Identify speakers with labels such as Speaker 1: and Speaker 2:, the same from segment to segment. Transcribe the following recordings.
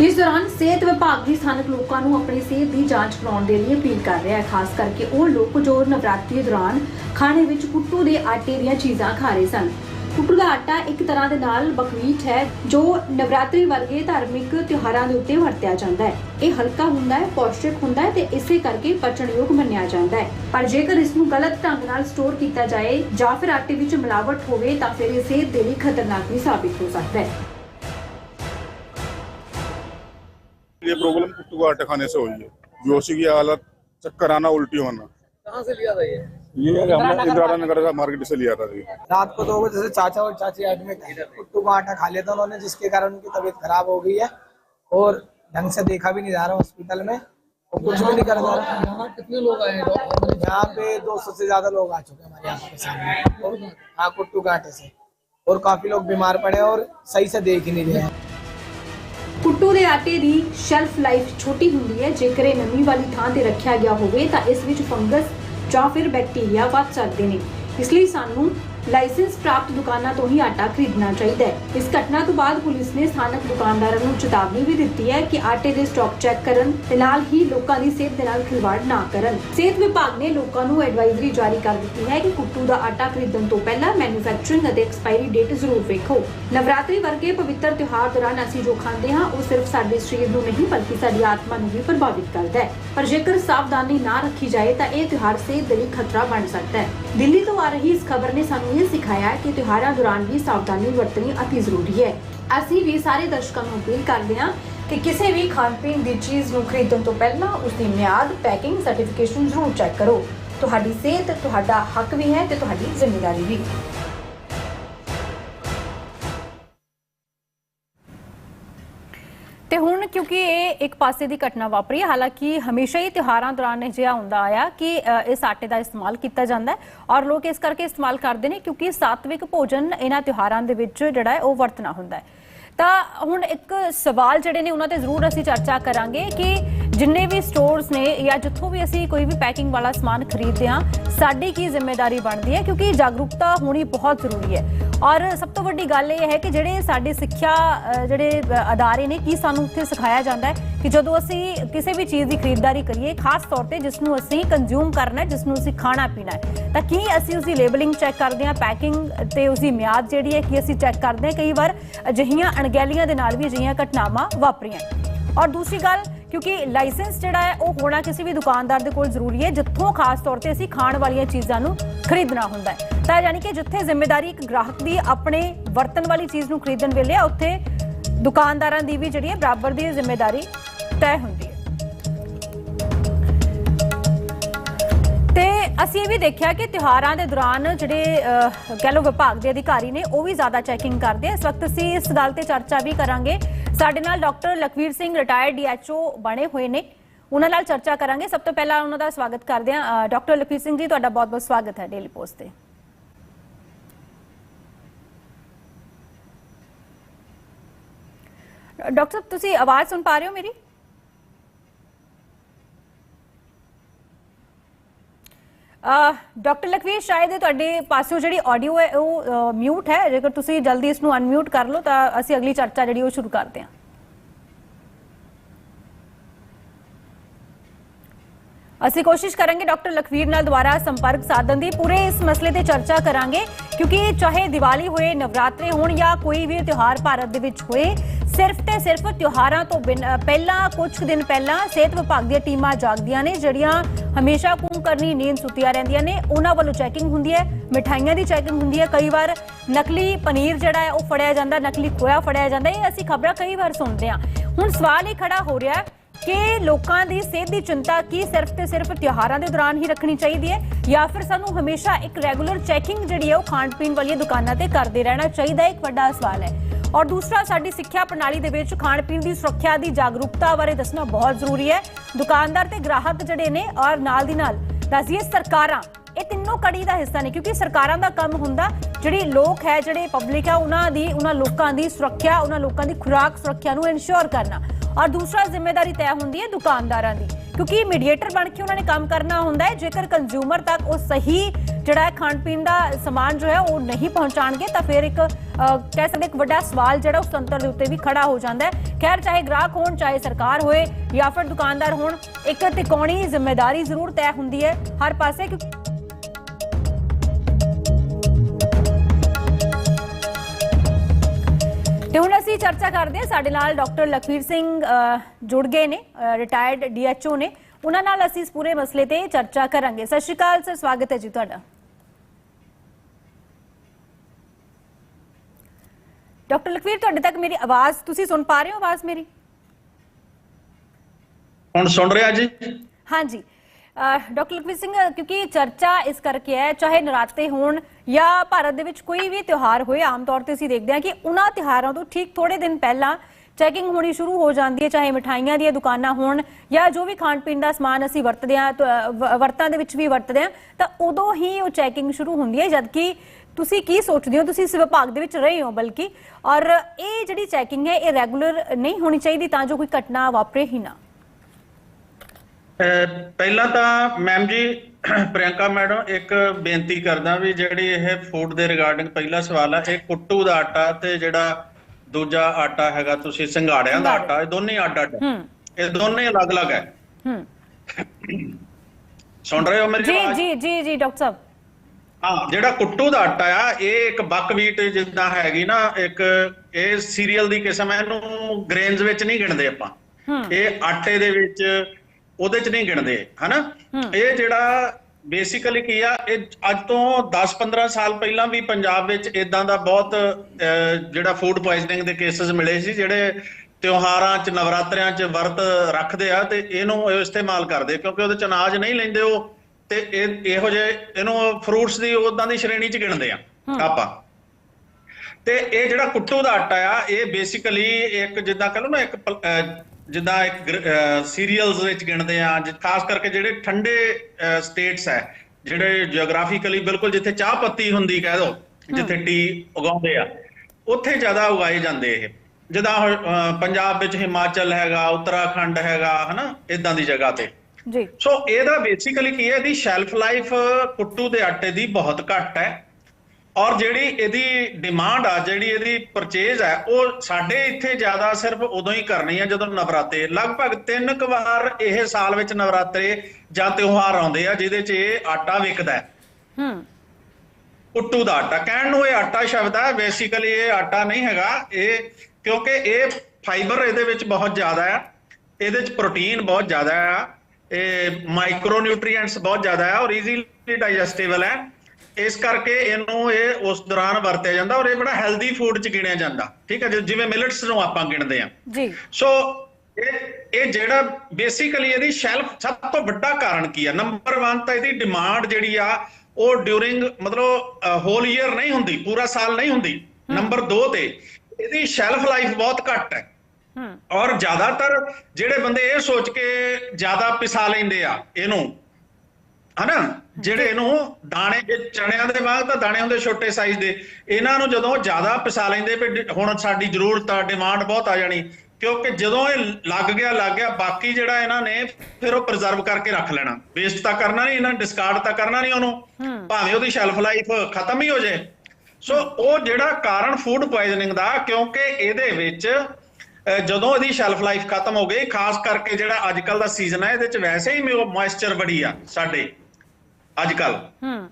Speaker 1: ਇਸ ਦੌਰਾਨ ਸਿਹਤ ਵਿਭਾਗ ਵੀ ਸਥਾਨਕ ਲੋਕਾਂ ਨੂੰ ਆਪਣੀ ਸਿਹਤ ਦੀ ਜਾਂਚ ਕਰਾਉਣ ਦੇ ਲਈ ਅਪੀਲ ਕਰ ਰਿਹਾ ਹੈ, ਖਾਸ ਕਰਕੇ ਉਹ ਲੋਕ ਜੋ ਨਵਰਾਤਰੀ ਦੌਰਾਨ ਖਾਣੇ ਵਿੱਚ ਕੁੱਟੂ ਦੇ ਆਟੇ ਦੀਆਂ ਚੀਜ਼ਾਂ ਖਾ ਰਹੇ ਸਨ। ਕੁੱਟੂ ਦਾ ਆਟਾ ਇੱਕ ਤਰ੍ਹਾਂ ਦੇ ਨਾਲ ਬਕਵੀਟ ਹੈ, ਜੋ ਨਵਰਾਤਰੀ ਵਰਗੇ ਧਾਰਮਿਕ ਤਿਉਹਾਰਾਂ ਦੇ ਉੱਤੇ ਵਰਤਿਆ ਜਾਂਦਾ ਹੈ। ਇਹ ਹਲਕਾ ਹੁੰਦਾ ਹੈ, ਪੌਸ਼ਟਿਕ ਹੁੰਦਾ ਹੈ ਤੇ ਇਸੇ ਕਰਕੇ ਪਚਣਯੋਗ ਮੰਨਿਆ ਜਾਂਦਾ ਹੈ। ਪਰ ਜੇਕਰ ਇਸ ਨੂੰ ਗਲਤ ਢੰਗ ਨਾਲ ਸਟੋਰ ਕੀਤਾ ਜਾਏ ਜਾਂ ਫਿਰ ਆਟੇ ਵਿੱਚ ਮਿਲਾਵਟ ਹੋਵੇ ਤਾਂ ਫਿਰ ਇਹ ਸਿਹਤ ਦੇ ਲਈ ਖਤਰਨਾਕ ਵੀ ਸਾਬਿਤ ਹੋ ਸਕਦਾ ਹੈ।
Speaker 2: ये प्रॉब्लम कुट्टू का आटे खाने से हुई है। बेहोशी की हालत चक्कर आना उल्टी होना।
Speaker 3: कहाँ से लिया था ये?
Speaker 2: ये हमने इंदिरा नगर का मार्केट से लिया था जी।
Speaker 3: रात को दो बजे से चाचा और चाची एडमिट है कुट्टू का आटा खा लिया था उन्होंने जिसके कारण उनकी तबीयत खराब हो गई है और ढंग से देखा भी नहीं जा रहा हॉस्पिटल में। और कुछ भी नहीं कर जा रहा।
Speaker 4: यहाँ कितने लोग आए हैं?
Speaker 3: यहाँ पे 200 से ज़्यादा लोग आ चुके हैं हमारे यहाँ के सामने। हाँ कुट्टू का आटे से। और काफ़ी लोग बीमार पड़े और सही से देख ही नहीं रहे हैं।
Speaker 1: ਕੁੱਟੂ ਦੇ ਆਟੇ ਦੀ ਸ਼ੈਲਫ ਲਾਈਫ ਛੋਟੀ ਹੁੰਦੀ ਹੈ। ਜੇਕਰ ਇਹ ਨਮੀ ਵਾਲੀ ਥਾਂ ਤੇ ਰੱਖਿਆ ਗਿਆ ਹੋਵੇ ਤਾਂ ਇਸ ਵਿੱਚ ਫੰਗਸ ਜਾਂ ਫਿਰ ਬੈਕਟੀਰੀਆ ਵੱਧ ਸਕਦੇ ਨੇ। ਇਸ ਲਈ ਸਾਨੂੰ ਲਾਇਸੈਂਸ ਪ੍ਰਾਪਤ ਦੁਕਾਨਾਂ ਤੋਂ ਹੀ ਆਟਾ ਖਰੀਦਣਾ ਚਾਹੀਦਾ ਹੈ। ਇਸ ਘਟਨਾ ਤੋਂ ਬਾਅਦ ਪੁਲਿਸ ਨੇ ਸਥਾਨਕ ਦੁਕਾਨਦਾਰਾਂ ਨੂੰ ਚੇਤਾਵਨੀ ਵੀ ਦਿੱਤੀ ਹੈ ਕਿ ਆਟੇ ਦੇ ਸਟਾਕ ਚੈੱਕ ਕਰਨ ਤੇ ਨਾਲ ਹੀ ਲੋਕਾਂ ਦੀ ਸਿਹਤ ਦੇ ਨਾਲ ਖਿਲਵਾੜ ਨਾ ਕਰਨ। ਸਿਹਤ ਵਿਭਾਗ ਨੇ ਲੋਕਾਂ ਨੂੰ ਐਡਵਾਈਜ਼ਰੀ ਜਾਰੀ ਕਰ ਦਿੱਤੀ ਹੈ ਕਿ ਕੁੱਟੂ ਦਾ ਆਟਾ ਖਰੀਦਣ ਤੋਂ ਪਹਿਲਾਂ ਮੈਨੂਫੈਕਚਰਿੰਗ ਅਤੇ ਐਕਸਪਾਇਰੀ ਡੇਟ ਜ਼ਰੂਰ ਵੇਖੋ। ਨਵਰਾਤਰੀ ਵਰਗੇ ਪਵਿੱਤਰ ਤਿਉਹਾਰ ਦੌਰਾਨ ਅਸੀਂ ਜੋ ਖਾਂਦੇ ਹਾਂ, ਉਹ ਸਿਰਫ ਸਾਡੇ ਸਰੀਰ ਨੂੰ ਨਹੀਂ, ਬਲਕਿ ਸਾਡੀ ਆਤਮਾ ਨੂੰ ਵੀ ਪ੍ਰਭਾਵਿਤ ਕਰਦਾ ਹੈ। ਪਰ ਜੇਕਰ ਸਾਵਧਾਨੀ ਨਾ ਰੱਖੀ ਜਾਏ ਤਾਂ ਇਹ ਤਿਉਹਾਰ ਸਿਹਤ ਦੇ ਲਈ ਖਤਰਾ ਬਣ ਸਕਦਾ ਹੈ। ਦਿੱਲੀ ਤੋਂ ਆ ਰਹੀ ਇਸ ਖਬਰ ਨੇ ਸਾਨੂੰ ਇਹ ਸਿਖਾਇਆ ਕਿ ਤਿਉਹਾਰਾਂ ਦੌਰਾਨ ਵੀ ਸਾਵਧਾਨੀ ਵਰਤਣੀ ਅਤੀ ਜ਼ਰੂਰੀ ਹੈ। ਅਸੀਂ ਵੀ ਸਾਰੇ ਦਰਸ਼ਕਾਂ ਨੂੰ ਅਪੀਲ ਕਰਦੇ ਹਾਂ ਕਿ ਕਿਸੇ ਵੀ ਖਾਣ ਪੀਣ ਦੀ ਚੀਜ਼ ਨੂੰ ਖਰੀਦਣ ਤੋਂ ਪਹਿਲਾਂ ਉਸ ਦੀ ਮਿਆਦ, ਪੈਕਿੰਗ, ਸਰਟੀਫਿਕੇਸ਼ਨ ਜ਼ਰੂਰ ਚੈੱਕ ਕਰੋ। ਤੁਹਾਡੀ ਸਿਹਤ, ਤੁਹਾਡਾ ਹੱਕ ਵੀ ਹੈ ਤੇ ਤੁਹਾਡੀ ਜ਼ਿੰਮੇਵਾਰੀ ਵੀ।
Speaker 5: ਕਿਉਂਕਿ ਇਹ ਇੱਕ ਪਾਸੇ ਦੀ ਘਟਨਾ ਵਾਪਰੀ ਹੈ। ਹਾਲਾਂਕਿ ਹਮੇਸ਼ਾ ਹੀ ਤਿਉਹਾਰਾਂ ਦੌਰਾਨ ਅਜਿਹਾ ਹੁੰਦਾ ਆਇਆ ਕਿ ਇਸ ਆਟੇ ਦਾ ਇਸਤੇਮਾਲ ਕੀਤਾ ਜਾਂਦਾ ਹੈ ਔਰ ਲੋਕ ਇਸ ਕਰਕੇ ਇਸਤੇਮਾਲ ਕਰਦੇ ਨੇ ਕਿਉਂਕਿ ਸਾਤਵਿਕ ਭੋਜਨ ਇਹਨਾਂ ਤਿਉਹਾਰਾਂ ਦੇ ਵਿੱਚ ਜਿਹੜਾ ਹੈ ਉਹ ਵਰਤਣਾ ਹੁੰਦਾ ਹੈ। ਤਾਂ ਹੁਣ ਇੱਕ ਸਵਾਲ ਜਿਹੜੇ ਨੇ ਉਹਨਾਂ ਤੇ ਜ਼ਰੂਰ ਅਸੀਂ ਚਰਚਾ ਕਰਾਂਗੇ ਕਿ ਜਿੰਨੇ ਵੀ ਸਟੋਰਸ ਨੇ ਜਾਂ ਜਿੱਥੋਂ ਵੀ ਅਸੀਂ ਕੋਈ ਵੀ ਪੈਕਿੰਗ ਵਾਲਾ ਸਮਾਨ ਖਰੀਦਦੇ ਹਾਂ, ਸਾਡੀ ਕੀ ਜ਼ਿੰਮੇਵਾਰੀ ਬਣਦੀ ਹੈ? ਕਿਉਂਕਿ ਜਾਗਰੂਕਤਾ ਹੋਣੀ ਬਹੁਤ ਜ਼ਰੂਰੀ ਹੈ। ਔਰ ਸਭ ਤੋਂ ਵੱਡੀ ਗੱਲ ਇਹ ਹੈ ਕਿ ਜਿਹੜੇ ਸਾਡੇ ਸਿੱਖਿਆ ਜਿਹੜੇ ਅਦਾਰੇ ਨੇ, ਕੀ ਸਾਨੂੰ ਉੱਥੇ ਸਿਖਾਇਆ ਜਾਂਦਾ ਹੈ ਕਿ ਜਦੋਂ ਅਸੀਂ ਕਿਸੇ ਵੀ ਚੀਜ਼ ਦੀ ਖਰੀਦਦਾਰੀ ਕਰੀਏ, ਖਾਸ ਤੌਰ ਤੇ ਜਿਸ ਨੂੰ ਅਸੀਂ ਕੰਜ਼ਿਊਮ ਕਰਨਾ ਹੈ ਜਿਸ ਨੂੰ ਅਸੀਂ ਖਾਣਾ ਪੀਣਾ ਹੈ, ਤਾਂ ਕੀ ਅਸੀਂ ਉਸਦੀ ਲੇਬਲਿੰਗ ਚੈੱਕ ਕਰਦੇ ਹਾਂ ਪੈਕਿੰਗ ਤੇ ਉਸਦੀ ਮਿਆਦ ਜਿਹੜੀ ਹੈ, ਕੀ ਅਸੀਂ ਚੈੱਕ ਕਰਦੇ ਹਾਂ? ਕਈ ਵਾਰ ਅਜਿਹੀਆਂ ਅਣਗਹਿਲੀਆਂ ਦੇ ਨਾਲ ਵੀ ਅਜਿਹੀਆਂ ਘਟਨਾਵਾਂ ਵਾਪਰੀਆਂ। ਔਰ ਦੂਸਰੀ ਗੱਲ ਕਿਉਂਕਿ ਲਾਇਸੈਂਸ ਜਿਹੜਾ ਹੈ, ਉਹ ਹੋਣਾ ਕਿਸੇ ਵੀ ਦੁਕਾਨਦਾਰ ਦੇ ਕੋਲ ਜ਼ਰੂਰੀ ਹੈ, ਜਿੱਥੋਂ ਖਾਸ ਤੌਰ ਤੇ ਅਸੀਂ ਖਾਣ ਵਾਲੀਆਂ ਚੀਜ਼ਾਂ ਨੂੰ ਖਰੀਦਣਾ ਹੁੰਦਾ ਹੈ। ਤਾਂ ਯਾਨੀ ਕਿ ਜਿੱਥੇ ਜ਼ਿੰਮੇਵਾਰੀ ਇੱਕ ਗ੍ਰਾਹਕ ਦੀ ਆਪਣੇ ਵਰਤਣ ਵਾਲੀ ਚੀਜ਼ ਨੂੰ ਖਰੀਦਣ ਵੇਲੇ ਹੈ ਉੱਥੇ ਦੁਕਾਨਦਾਰਾਂ ਦੀ ਵੀ ਜਿਹੜੀ ਹੈ, ਬਰਾਬਰ ਦੀ ਜ਼ਿੰਮੇਵਾਰੀ ਤੈਅ ਹੁੰਦੀ ਹੈ। ਤੇ ਅਸੀਂ ਇਹ ਵੀ ਦੇਖਿਆ ਕਿ ਤਿਉਹਾਰਾਂ ਦੇ ਦੌਰਾਨ ਜਿਹੜੇ ਕਹਿ ਲਓ ਵਿਭਾਗ ਦੇ ਅਧਿਕਾਰੀ ਨੇ, ਉਹ ਵੀ ਜ਼ਿਆਦਾ ਚੈਕਿੰਗ ਕਰਦੇ ਆ। ਇਸ ਵਕਤ ਅਸੀਂ ਇਸ ਗੱਲ ਤੇ ਚਰਚਾ ਵੀ ਕਰਾਂਗੇ ਸਾਡੇ ਨਾਲ doctor Lakhvir Singh retired DHO ਬਣੇ ਹੋਏ ਨੇ। ਉਹਨਾਂ ਨਾਲ ਚਰਚਾ ਕਰਾਂਗੇ। ਸਭ ਤੋਂ ਪਹਿਲਾਂ ਉਹਨਾਂ ਦਾ ਸਵਾਗਤ ਕਰਦੇ ਹਾਂ। ਡਾਕਟਰ ਲਖਵੀਰ ਸਿੰਘ ਜੀ, ਤੁਹਾਡਾ ਬਹੁਤ-ਬਹੁਤ ਸਵਾਗਤ ਹੈ ਡੇਲੀ ਪੋਸਟ ਤੇ। ਡਾਕਟਰ ਸਾਹਿਬ ਤੁਸੀਂ ਆਵਾਜ਼ ਸੁਣ ਪਾ ਰਹੇ ਹੋ ਮੇਰੀ? ਡਾਕਟਰ ਲਖਵੀਰ, ਸ਼ਾਇਦ ਤੁਹਾਡੇ ਪਾਸਿਓ ਜਿਹੜੀ ਆਡੀਓ ਹੈ, ਉਹ ਮਿਊਟ ਹੈ। ਜੇਕਰ ਤੁਸੀਂ ਜਲਦੀ ਇਸ ਨੂੰ ਅਨਮਿਊਟ ਕਰ ਲਓ, ਤਾਂ ਅਸੀਂ ਅਗਲੀ ਚਰਚਾ ਜਿਹੜੀ ਉਹ ਸ਼ੁਰੂ ਕਰਦੇ ਹਾਂ। ਅਸੀਂ ਕੋਸ਼ਿਸ਼ ਕਰਾਂਗੇ ਡਾਕਟਰ ਲਖਵੀਰ ਨਾਲ ਦੁਬਾਰਾ ਸੰਪਰਕ ਸਾਧਨ ਦੀ। ਪੂਰੇ ਇਸ ਮਸਲੇ ਤੇ ਚਰਚਾ ਕਰਾਂਗੇ, ਕਿਉਂਕਿ ਚਾਹੇ ਦੀਵਾਲੀ ਹੋਏ, ਨਵਰਾਤਰੇ ਹੋਣ ਜਾਂ ਕੋਈ ਵੀ ਤਿਉਹਾਰ ਭਾਰਤ ਦੇ ਵਿੱਚ ਹੋਏ, ਸਿਰਫ ਤੇ ਸਿਰਫ ਤਿਉਹਾਰਾਂ ਤੋਂ ਬਿਨ- ਪਹਿਲਾਂ ਕੁਝ ਦਿਨ ਪਹਿਲਾਂ ਸਿਹਤ ਵਿਭਾਗ ਦੀਆਂ ਟੀਮਾਂ ਜਾਗਦੀਆਂ ਨੇ, ਜਿਹੜੀਆਂ ਹਮੇਸ਼ਾ ਕੁੰ ਕਰਨੀ ਨੀਂਦ ਸੁੱਤੀਆਂ ਰਹਿੰਦੀਆਂ ਨੇ। ਉਹਨਾਂ ਵੱਲੋਂ ਚੈਕਿੰਗ ਹੁੰਦੀ ਹੈ, ਮਿਠਾਈਆਂ ਦੀ ਚੈਕਿੰਗ ਹੁੰਦੀ ਹੈ। ਕਈ ਵਾਰ ਨਕਲੀ ਪਨੀਰ ਜਿਹੜਾ ਹੈ, ਉਹ ਫੜਿਆ ਜਾਂਦਾ, ਨਕਲੀ ਖੋਇਆ ਫੜਿਆ ਜਾਂਦਾ। ਇਹ ਅਸੀਂ ਖਬਰਾਂ ਕਈ ਵਾਰ ਸੁਣਦੇ ਹਾਂ। ਹੁਣ ਸਵਾਲ ਇਹ ਖੜਾ ਹੋ ਰਿਹਾ ਹੈ ਕਿ ਲੋਕਾਂ ਦੀ ਸਿਹਤ ਦੀ ਚਿੰਤਾ ਕੀ ਸਿਰਫ ਤੇ ਸਿਰਫ ਤਿਉਹਾਰਾਂ ਦੇ ਦੌਰਾਨ ਹੀ ਰੱਖਣੀ ਚਾਹੀਦੀ ਹੈ ਜਾਂ ਫਿਰ ਸਾਨੂੰ ਹਮੇਸ਼ਾ ਇੱਕ ਰੈਗੂਲਰ ਚੈਕਿੰਗ ਜਿਹੜੀ ਹੈ ਉਹ ਖਾਣ ਪੀਣ ਵਾਲੀਆਂ ਦੁਕਾਨਾਂ ਤੇ ਕਰਦੇ ਰਹਿਣਾ ਚਾਹੀਦਾ ਹੈ, ਇੱਕ ਵੱਡਾ ਸਵਾਲ ਹੈ। ਔਰ ਦੂਸਰਾ, ਸਾਡੀ ਸਿੱਖਿਆ ਪ੍ਰਣਾਲੀ ਦੇ ਵਿੱਚ ਖਾਣ ਪੀਣ ਦੀ ਸੁਰੱਖਿਆ ਦੀ ਜਾਗਰੂਕਤਾ ਬਾਰੇ ਦੱਸਣਾ ਬਹੁਤ ਜ਼ਰੂਰੀ ਹੈ। ਦੁਕਾਨਦਾਰ ਤੇ ਗ੍ਰਾਹਕ ਜਿਹੜੇ ਨੇ ਔਰ ਨਾਲ ਦੀ ਨਾਲ ਦੱਸੀਏ ਸਰਕਾਰਾਂ, ਇਹ ਤਿੰਨੋਂ ਕੜੀ ਦਾ ਹਿੱਸਾ ਨੇ ਕਿਉਂਕਿ ਸਰਕਾਰਾਂ ਦਾ ਕੰਮ ਹੁੰਦਾ, ਜਿਹੜੀ ਲੋਕ ਹੈ, ਜਿਹੜੇ ਪਬਲਿਕ ਹੈ ਉਹਨਾਂ ਦੀ, ਉਹਨਾਂ ਲੋਕਾਂ ਦੀ ਸੁਰੱਖਿਆ, ਉਹਨਾਂ ਲੋਕਾਂ ਦੀ ਖੁਰਾਕ ਸੁਰੱਖਿਆ ਨੂੰ ਇਨਸ਼ੋਰ ਕਰਨਾ। ਔਰ ਦੂਸਰਾ ਜ਼ਿੰਮੇਵਾਰੀ ਤੈਅ ਹੁੰਦੀ ਹੈ ਦੁਕਾਨਦਾਰਾਂ ਦੀ ਕਿਉਂਕਿ ਮੀਡੀਏਟਰ ਬਣ ਕੇ ਉਹਨਾਂ ਨੇ ਕੰਮ ਕਰਨਾ ਹੁੰਦਾ ਹੈ। ਜੇਕਰ ਕੰਜ਼ਿਊਮਰ ਤੱਕ ਉਹ ਸਹੀ ਜਿਹੜਾ ਹੈ ਖਾਣ ਪੀਣ ਦਾ ਸਮਾਨ ਜੋ ਹੈ ਉਹ ਨਹੀਂ ਪਹੁੰਚਾਣਗੇ ਤਾਂ ਫਿਰ ਇੱਕ ਅਹ, ਕਹਿ ਸਕਦੇ ਇੱਕ ਵੱਡਾ ਸਵਾਲ ਜਿਹੜਾ ਉਸ ਤੰਤਰ ਦੇ ਉੱਤੇ ਵੀ ਖੜਾ ਹੋ ਜਾਂਦਾ ਹੈ। ਖੈਰ ਚਾਹੇ ਗ੍ਰਾਹਕ ਹੋਣ ਚਾਹੇ ਸਰਕਾਰ ਹੋਏ ਜਾਂ ਫਿਰ ਦੁਕਾਨਦਾਰ ਹੋਣ ਇੱਕ ਤਿਕੋਣੀ ਜ਼ਿੰਮੇਵਾਰੀ ਜ਼ਰੂਰ ਤੈਅ ਹੁੰਦੀ ਹੈ ਹਰ ਪਾਸੇ ਕਿਉਂਕਿ ਤੇ ਹੁਣ ਅਸੀਂ ਚਰਚਾ ਕਰਦੇ ਹਾਂ। ਸਾਡੇ ਨਾਲ ਡਾਕਟਰ ਲਖਵੀਰ ਸਿੰਘ ਅ, ਜੁੜ ਗਏ ਨੇ ਰਿਟਾਇਰਡ ਡੀਐਚਓ ਨੇ। ਉਹਨਾਂ ਨਾਲ ਅਸੀਂ ਇਸ ਪੂਰੇ ਮਸਲੇ ਤੇ ਚਰਚਾ ਕਰਾਂਗੇ। ਸਤਿ ਸ਼੍ਰੀ ਅਕਾਲ ਸਰ। ਸਵਾਗਤ ਹੈ ਜੀ ਤੁਹਾਡਾ। ਡਾਕਟਰ ਲਖਵੀਰ ਤੁਹਾਡੇ ਤੱਕ ਮੇਰੀ ਆਵਾਜ਼ ਤੁਸੀਂ ਸੁਣ ਪਾ ਰਹੇ ਹੋ ਆਵਾਜ਼ ਮੇਰੀ?
Speaker 6: ਹੁਣ ਸੁਣ ਰਿਹਾ ਜੀ?
Speaker 5: ਹਾਂਜੀ। ਅਹ ਡਾਕਟਰ ਲਖਵੀਰ ਸਿੰਘ, ਕਿਉਂਕਿ ਚਰਚਾ ਇਸ ਕਰਕੇ ਹੈ, ਚਾਹੇ ਨਰਾਤੇ ਹੋਣ ਜਾਂ ਭਾਰਤ ਦੇ ਵਿੱਚ ਕੋਈ ਵੀ ਤਿਉਹਾਰ ਹੋਏ, ਆਮ ਤੌਰ ਤੇ ਅਸੀਂ ਦੇਖਦੇ ਹਾਂ ਕਿ ਉਹਨਾਂ ਤਿਉਹਾਰਾਂ ਤੋਂ ਠੀਕ ਥੋੜੇ ਦਿਨ ਪਹਿਲਾਂ ਚੈਕਿੰਗ ਹੋਣੀ ਸ਼ੁਰੂ ਹੋ ਜਾਂਦੀ ਹੈ, ਚਾਹੇ ਮਠਾਈਆਂ ਦੀਆਂ ਦੁਕਾਨਾਂ ਹੋਣ ਜਾਂ ਜੋ ਵੀ ਖਾਣ ਪੀਣ ਦਾ ਸਮਾਨ ਅਸੀਂ ਵਰਤਦੇ ਹਾਂ ਵਰਤਾਂ ਦੇ ਵਿੱਚ ਵੀ ਵਰਤਦੇ ਹਾਂ, ਤਾਂ ਉਦੋਂ ਹੀ ਉਹ ਚੈਕਿੰਗ ਸ਼ੁਰੂ ਹੁੰਦੀ ਹੈ, ਜਦਕਿ ਤੁਸੀਂ ਕੀ ਸੋਚਦੇ ਹੋ, ਤੁਸੀਂ ਇਸ ਵਿਭਾਗ ਦੇ ਵਿੱਚ ਰਹੇ ਹੋ, ਬਲਕਿ ਔਰ ਇਹ ਜਿਹੜੀ ਚੈਕਿੰਗ ਹੈ, ਇਹ ਰੈਗੂਲਰ ਨਹੀਂ ਹੋਣੀ ਚਾਹੀਦੀ, ਤਾਂ ਜੋ ਕੋਈ ਘਟਨਾ ਵਾਪਰੇ ਹੀ ਨਾ।
Speaker 6: ਪਹਿਲਾਂ ਤਾਂ ਮੈਮ ਜੀ ਪ੍ਰਿਯੰਕਾ ਮੈਡਮ ਇੱਕ ਬੇਨਤੀ ਕਰਦਾ ਵੀ ਜਿਹੜੀ ਇਹ ਫੂਡ ਦੇ ਰਿਗਾਰਡਿੰਗ ਪਹਿਲਾ ਸਵਾਲ ਹੈ ਇਹ ਕੁੱਟੂ ਦਾ ਆਟਾ ਤੇ ਜਿਹੜਾ ਦੂਜਾ ਆਟਾ ਹੈਗਾ ਤੁਸੀਂ ਸਿੰਗਾੜਿਆਂ ਦਾ ਆਟਾ ਇਹ ਦੋਨੇ ਅੱਡ ਅੱਡ ਇਹ ਦੋਨੇ ਅਲੱਗ-ਅਲੱਗ ਹੈ।
Speaker 5: ਹੂੰ।
Speaker 6: ਸੁਣ ਰਹੇ ਹੋ ਮੇਰੀ
Speaker 5: ਜੀ
Speaker 6: ਆਵਾਜ਼?
Speaker 5: ਜੀ ਜੀ ਜੀ ਡਾਕਟਰ ਸਾਹਿਬ।
Speaker 6: ਹਾਂ ਜਿਹੜਾ ਕੁੱਟੂ ਦਾ ਆਟਾ ਆ ਇਹ ਇੱਕ ਬਕਵੀਟ ਜਿੱਦਾਂ ਹੈਗੀ ਨਾ ਇੱਕ ਇਹ ਸੀਰੀਅਲ ਦੀ ਕਿਸਮ ਹੈ ਇਹਨੂੰ ਗ੍ਰੇਨਸ ਵਿੱਚ ਨਹੀਂ ਗਿਣਦੇ ਆਪਾਂ। ਇਹ ਆਟੇ ਦੇ ਵਿੱਚ ਉਹਦੇ ਚ ਨਹੀਂ ਗਿਣਦੇ ਹਨਾ। ਇਹ ਜਿਹੜਾ ਬੇਸਿਕਲੀ ਕੀ ਆ ਇਹ ਅੱਜ ਤੋਂ 10-15 ਸਾਲ ਪਹਿਲਾਂ ਵੀ ਪੰਜਾਬ ਵਿੱਚ ਇਦਾਂ ਦਾ ਬਹੁਤ ਜਿਹੜਾ ਫੂਡ ਪੋਇਜ਼ਨਿੰਗ ਦੇ ਕੇਸਸ ਮਿਲੇ ਸੀ ਜਿਹੜੇ ਤਿਉਹਾਰਾਂ 'ਚ ਨਵਰਾਤਰਿਆਂ 'ਚ ਵਰਤ ਰੱਖਦੇ ਆ ਤੇ ਇਹਨੂੰ ਇਹ ਇਸਤੇਮਾਲ ਕਰਦੇ ਕਿਉਂਕਿ ਉਹਦੇ 'ਚ ਅਨਾਜ ਨਹੀਂ ਲੈਂਦੇ ਉਹ ਤੇ ਇਹ ਇਹੋ ਜਿਹੇ ਇਹਨੂੰ ਫਰੂਟਸ ਦੀ ਉਦਾਂ ਦੀ ਸ਼੍ਰੇਣੀ 'ਚ ਗਿਣਦੇ ਆ ਆਪਾਂ। ਤੇ ਇਹ ਜਿਹੜਾ ਕੁੱਟੂ ਦਾ ਆਟਾ ਆ ਇਹ ਬੇਸਿਕਲੀ ਇੱਕ ਜਿੱਦਾਂ ਕਹ ਲਓ ਨਾ ਇੱਕ ਜਿੱਦਾਂ ਇੱਕ ਸੀਰੀਅਲਸ ਵਿੱਚ ਗਿਣਦੇ ਆ ਖਾਸ ਕਰਕੇ ਜਿਹੜੇ ਠੰਡੇ ਸਟੇਟਸ ਹੈ ਜਿਹੜੇ ਜੀਓਗ੍ਰਾਫੀਕਲੀ ਬਿਲਕੁਲ ਜਿੱਥੇ ਚਾਹ ਪੱਤੀ ਹੁੰਦੀ ਕਹਿ ਦੋ ਜਿੱਥੇ ਟੀ ਉਗਾਉਂਦੇ ਆ ਉੱਥੇ ਜ਼ਿਆਦਾ ਉਗਾਏ ਜਾਂਦੇ ਇਹ। ਜਿੱਦਾਂ ਪੰਜਾਬ ਵਿੱਚ ਹਿਮਾਚਲ ਹੈਗਾ ਉੱਤਰਾਖੰਡ ਹੈਗਾ ਹਨਾ ਇਦਾਂ ਦੀ ਜਗ੍ਹਾ ਤੇ।
Speaker 5: ਜੀ।
Speaker 6: ਸੋ ਇਹਦਾ ਬੇਸਿਕਲੀ ਕੀ ਹੈ ਇਹਦੀ ਸ਼ੈਲਫ ਲਾਈਫ ਕੁੱਟੂ ਦੇ ਆਟੇ ਦੀ ਬਹੁਤ ਘੱਟ ਹੈ। ਔਰ ਜਿਹੜੀ ਇਹਦੀ ਡਿਮਾਂਡ ਆ ਜਿਹੜੀ ਇਹਦੀ ਪਰਚੇਜ਼ ਹੈ ਉਹ ਸਾਡੇ ਇੱਥੇ ਜ਼ਿਆਦਾ ਸਿਰਫ ਉਦੋਂ ਹੀ ਕਰਨੀ ਹੈ ਜਦੋਂ ਨਵਰਾਤੇ। ਲਗਭਗ ਤਿੰਨ ਕੁ ਵਾਰ ਇਹ ਸਾਲ ਵਿੱਚ ਨਵਰਾਤਰੇ ਜਾਂ ਤਿਉਹਾਰ ਆਉਂਦੇ ਆ ਜਿਹਦੇ 'ਚ ਇਹ ਆਟਾ ਵਿਕਦਾ ਹੈ।
Speaker 5: ਹੂੰ।
Speaker 6: ਕੁੱਟੂ ਦਾ ਆਟਾ। ਕਹਿਣ ਨੂੰ ਇਹ ਆਟਾ ਸ਼ਬਦ ਹੈ ਬੇਸਿਕਲੀ ਇਹ ਆਟਾ ਨਹੀਂ ਹੈਗਾ। ਇਹ ਕਿਉਂਕਿ ਇਹ ਫਾਈਬਰ ਇਹਦੇ ਵਿੱਚ ਬਹੁਤ ਜ਼ਿਆਦਾ ਹੈ ਇਹਦੇ ਵਿੱਚ ਪ੍ਰੋਟੀਨ ਬਹੁਤ ਜ਼ਿਆਦਾ ਹੈ ਇਹ ਮਾਈਕਰੋ ਨਿਊਟ੍ਰੀਐਂਟਸ ਬਹੁਤ ਜ਼ਿਆਦਾ ਹੈ ਔਰ ਈਜ਼ੀਲੀ ਡਾਈਜੈਸਟੇਬਲ ਹੈ ਇਸ ਕਰਕੇ ਇਹਨੂੰ ਇਹ ਉਸ ਦੌਰਾਨ ਵਰਤਿਆ ਜਾਂਦਾ ਔਰ ਇਹ ਬੜਾ ਹੈਲਦੀ ਫੂਡ ਚ ਗਿਣਿਆ ਜਾਂਦਾ। ਠੀਕ ਹੈ ਜਿਵੇਂ ਮਿਲਟਸ ਨੂੰ ਆਪਾਂ ਗਿਣਦੇ ਆ
Speaker 5: ਜੀ।
Speaker 6: ਸੋ ਇਹ ਇਹ ਜਿਹੜਾ ਬੇਸਿਕਲੀ ਇਹਦੀ ਸ਼ੈਲਫ ਸਭ ਤੋਂ ਵੱਡਾ ਕਾਰਨ ਕੀ ਆ? ਨੰਬਰ 1 ਤਾਂ ਇਹਦੀ ਡਿਮਾਂਡ ਜਿਹੜੀ ਆ ਉਹ ਡਿਊਰਿੰਗ ਮਤਲਬ ਹੋਲ ਈਅਰ ਨਹੀਂ ਹੁੰਦੀ ਪੂਰਾ ਸਾਲ ਨਹੀਂ ਹੁੰਦੀ। ਨੰਬਰ 2 ਤੇ ਇਹਦੀ ਸ਼ੈਲਫ ਲਾਈਫ ਬਹੁਤ ਘੱਟ ਹੈ।
Speaker 5: ਹੂੰ।
Speaker 6: ਔਰ ਜ਼ਿਆਦਾਤਰ ਜਿਹੜੇ ਬੰਦੇ ਇਹ ਸੋਚ ਕੇ ਜ਼ਿਆਦਾ ਪਿਸਾ ਲੈਂਦੇ ਆ ਇਹਨੂੰ ਹਨਾ? ਜਿਹੜੇ ਇਹਨੂੰ ਦਾਣੇ ਜੇ ਚਣਿਆਂ ਦੇ ਵਾਂਗ ਤਾਂ ਦਾਣੇ ਹੁੰਦੇ ਛੋਟੇ ਸਾਈਜ਼ ਦੇ। ਇਹਨਾਂ ਨੂੰ ਜਦੋਂ ਜ਼ਿਆਦਾ ਪਿਸਾ ਲੈਂਦੇ ਵੀ ਹੁਣ ਸਾਡੀ ਜ਼ਰੂਰਤ ਆ ਡਿਮਾਂਡ ਬਹੁਤ ਆ ਜਾਣੀ। ਕਿਉਂਕਿ ਜਦੋਂ ਇਹ ਲੱਗ ਗਿਆ ਲੱਗ ਗਿਆ ਬਾਕੀ ਜਿਹੜਾ ਇਹਨਾਂ ਨੇ ਫਿਰ ਉਹ ਪ੍ਰੀਜ਼ਰਵ ਕਰਕੇ ਰੱਖ ਲੈਣਾ। ਵੇਸਟ ਤਾਂ ਕਰਨਾ ਨਹੀਂ ਇਹਨਾਂ ਡਿਸਕਾਰਡ ਤਾਂ ਕਰਨਾ ਨਹੀਂ ਉਹਨੂੰ। ਭਾਵੇਂ ਉਹਦੀ ਸ਼ੈਲਫ ਲਾਈਫ ਖਤਮ ਹੀ ਹੋ ਜਾਏ। ਸੋ ਉਹ ਜਿਹੜਾ ਕਾਰਨ ਫੂਡ ਪੋਇਜ਼ਨਿੰਗ ਦਾ ਕਿਉਂਕਿ ਇਹਦੇ ਵਿੱਚ ਜਦੋਂ ਇਹਦੀ ਸ਼ੈਲਫ ਲਾਈਫ ਖਤਮ ਹੋ ਗਈ ਖਾਸ ਕਰਕੇ ਜਿਹੜਾ ਅੱਜ ਕੱਲ ਦਾ ਸੀਜ਼ਨ ਹੈ ਇਹਦੇ ਵਿੱਚ ਵੈਸੇ ਹੀ ਮੋਇਸਚਰ ਬੜੀ ਆ ਸਾਡੇ ਅੱਜ ਕੱਲ
Speaker 5: ਹੂੰ।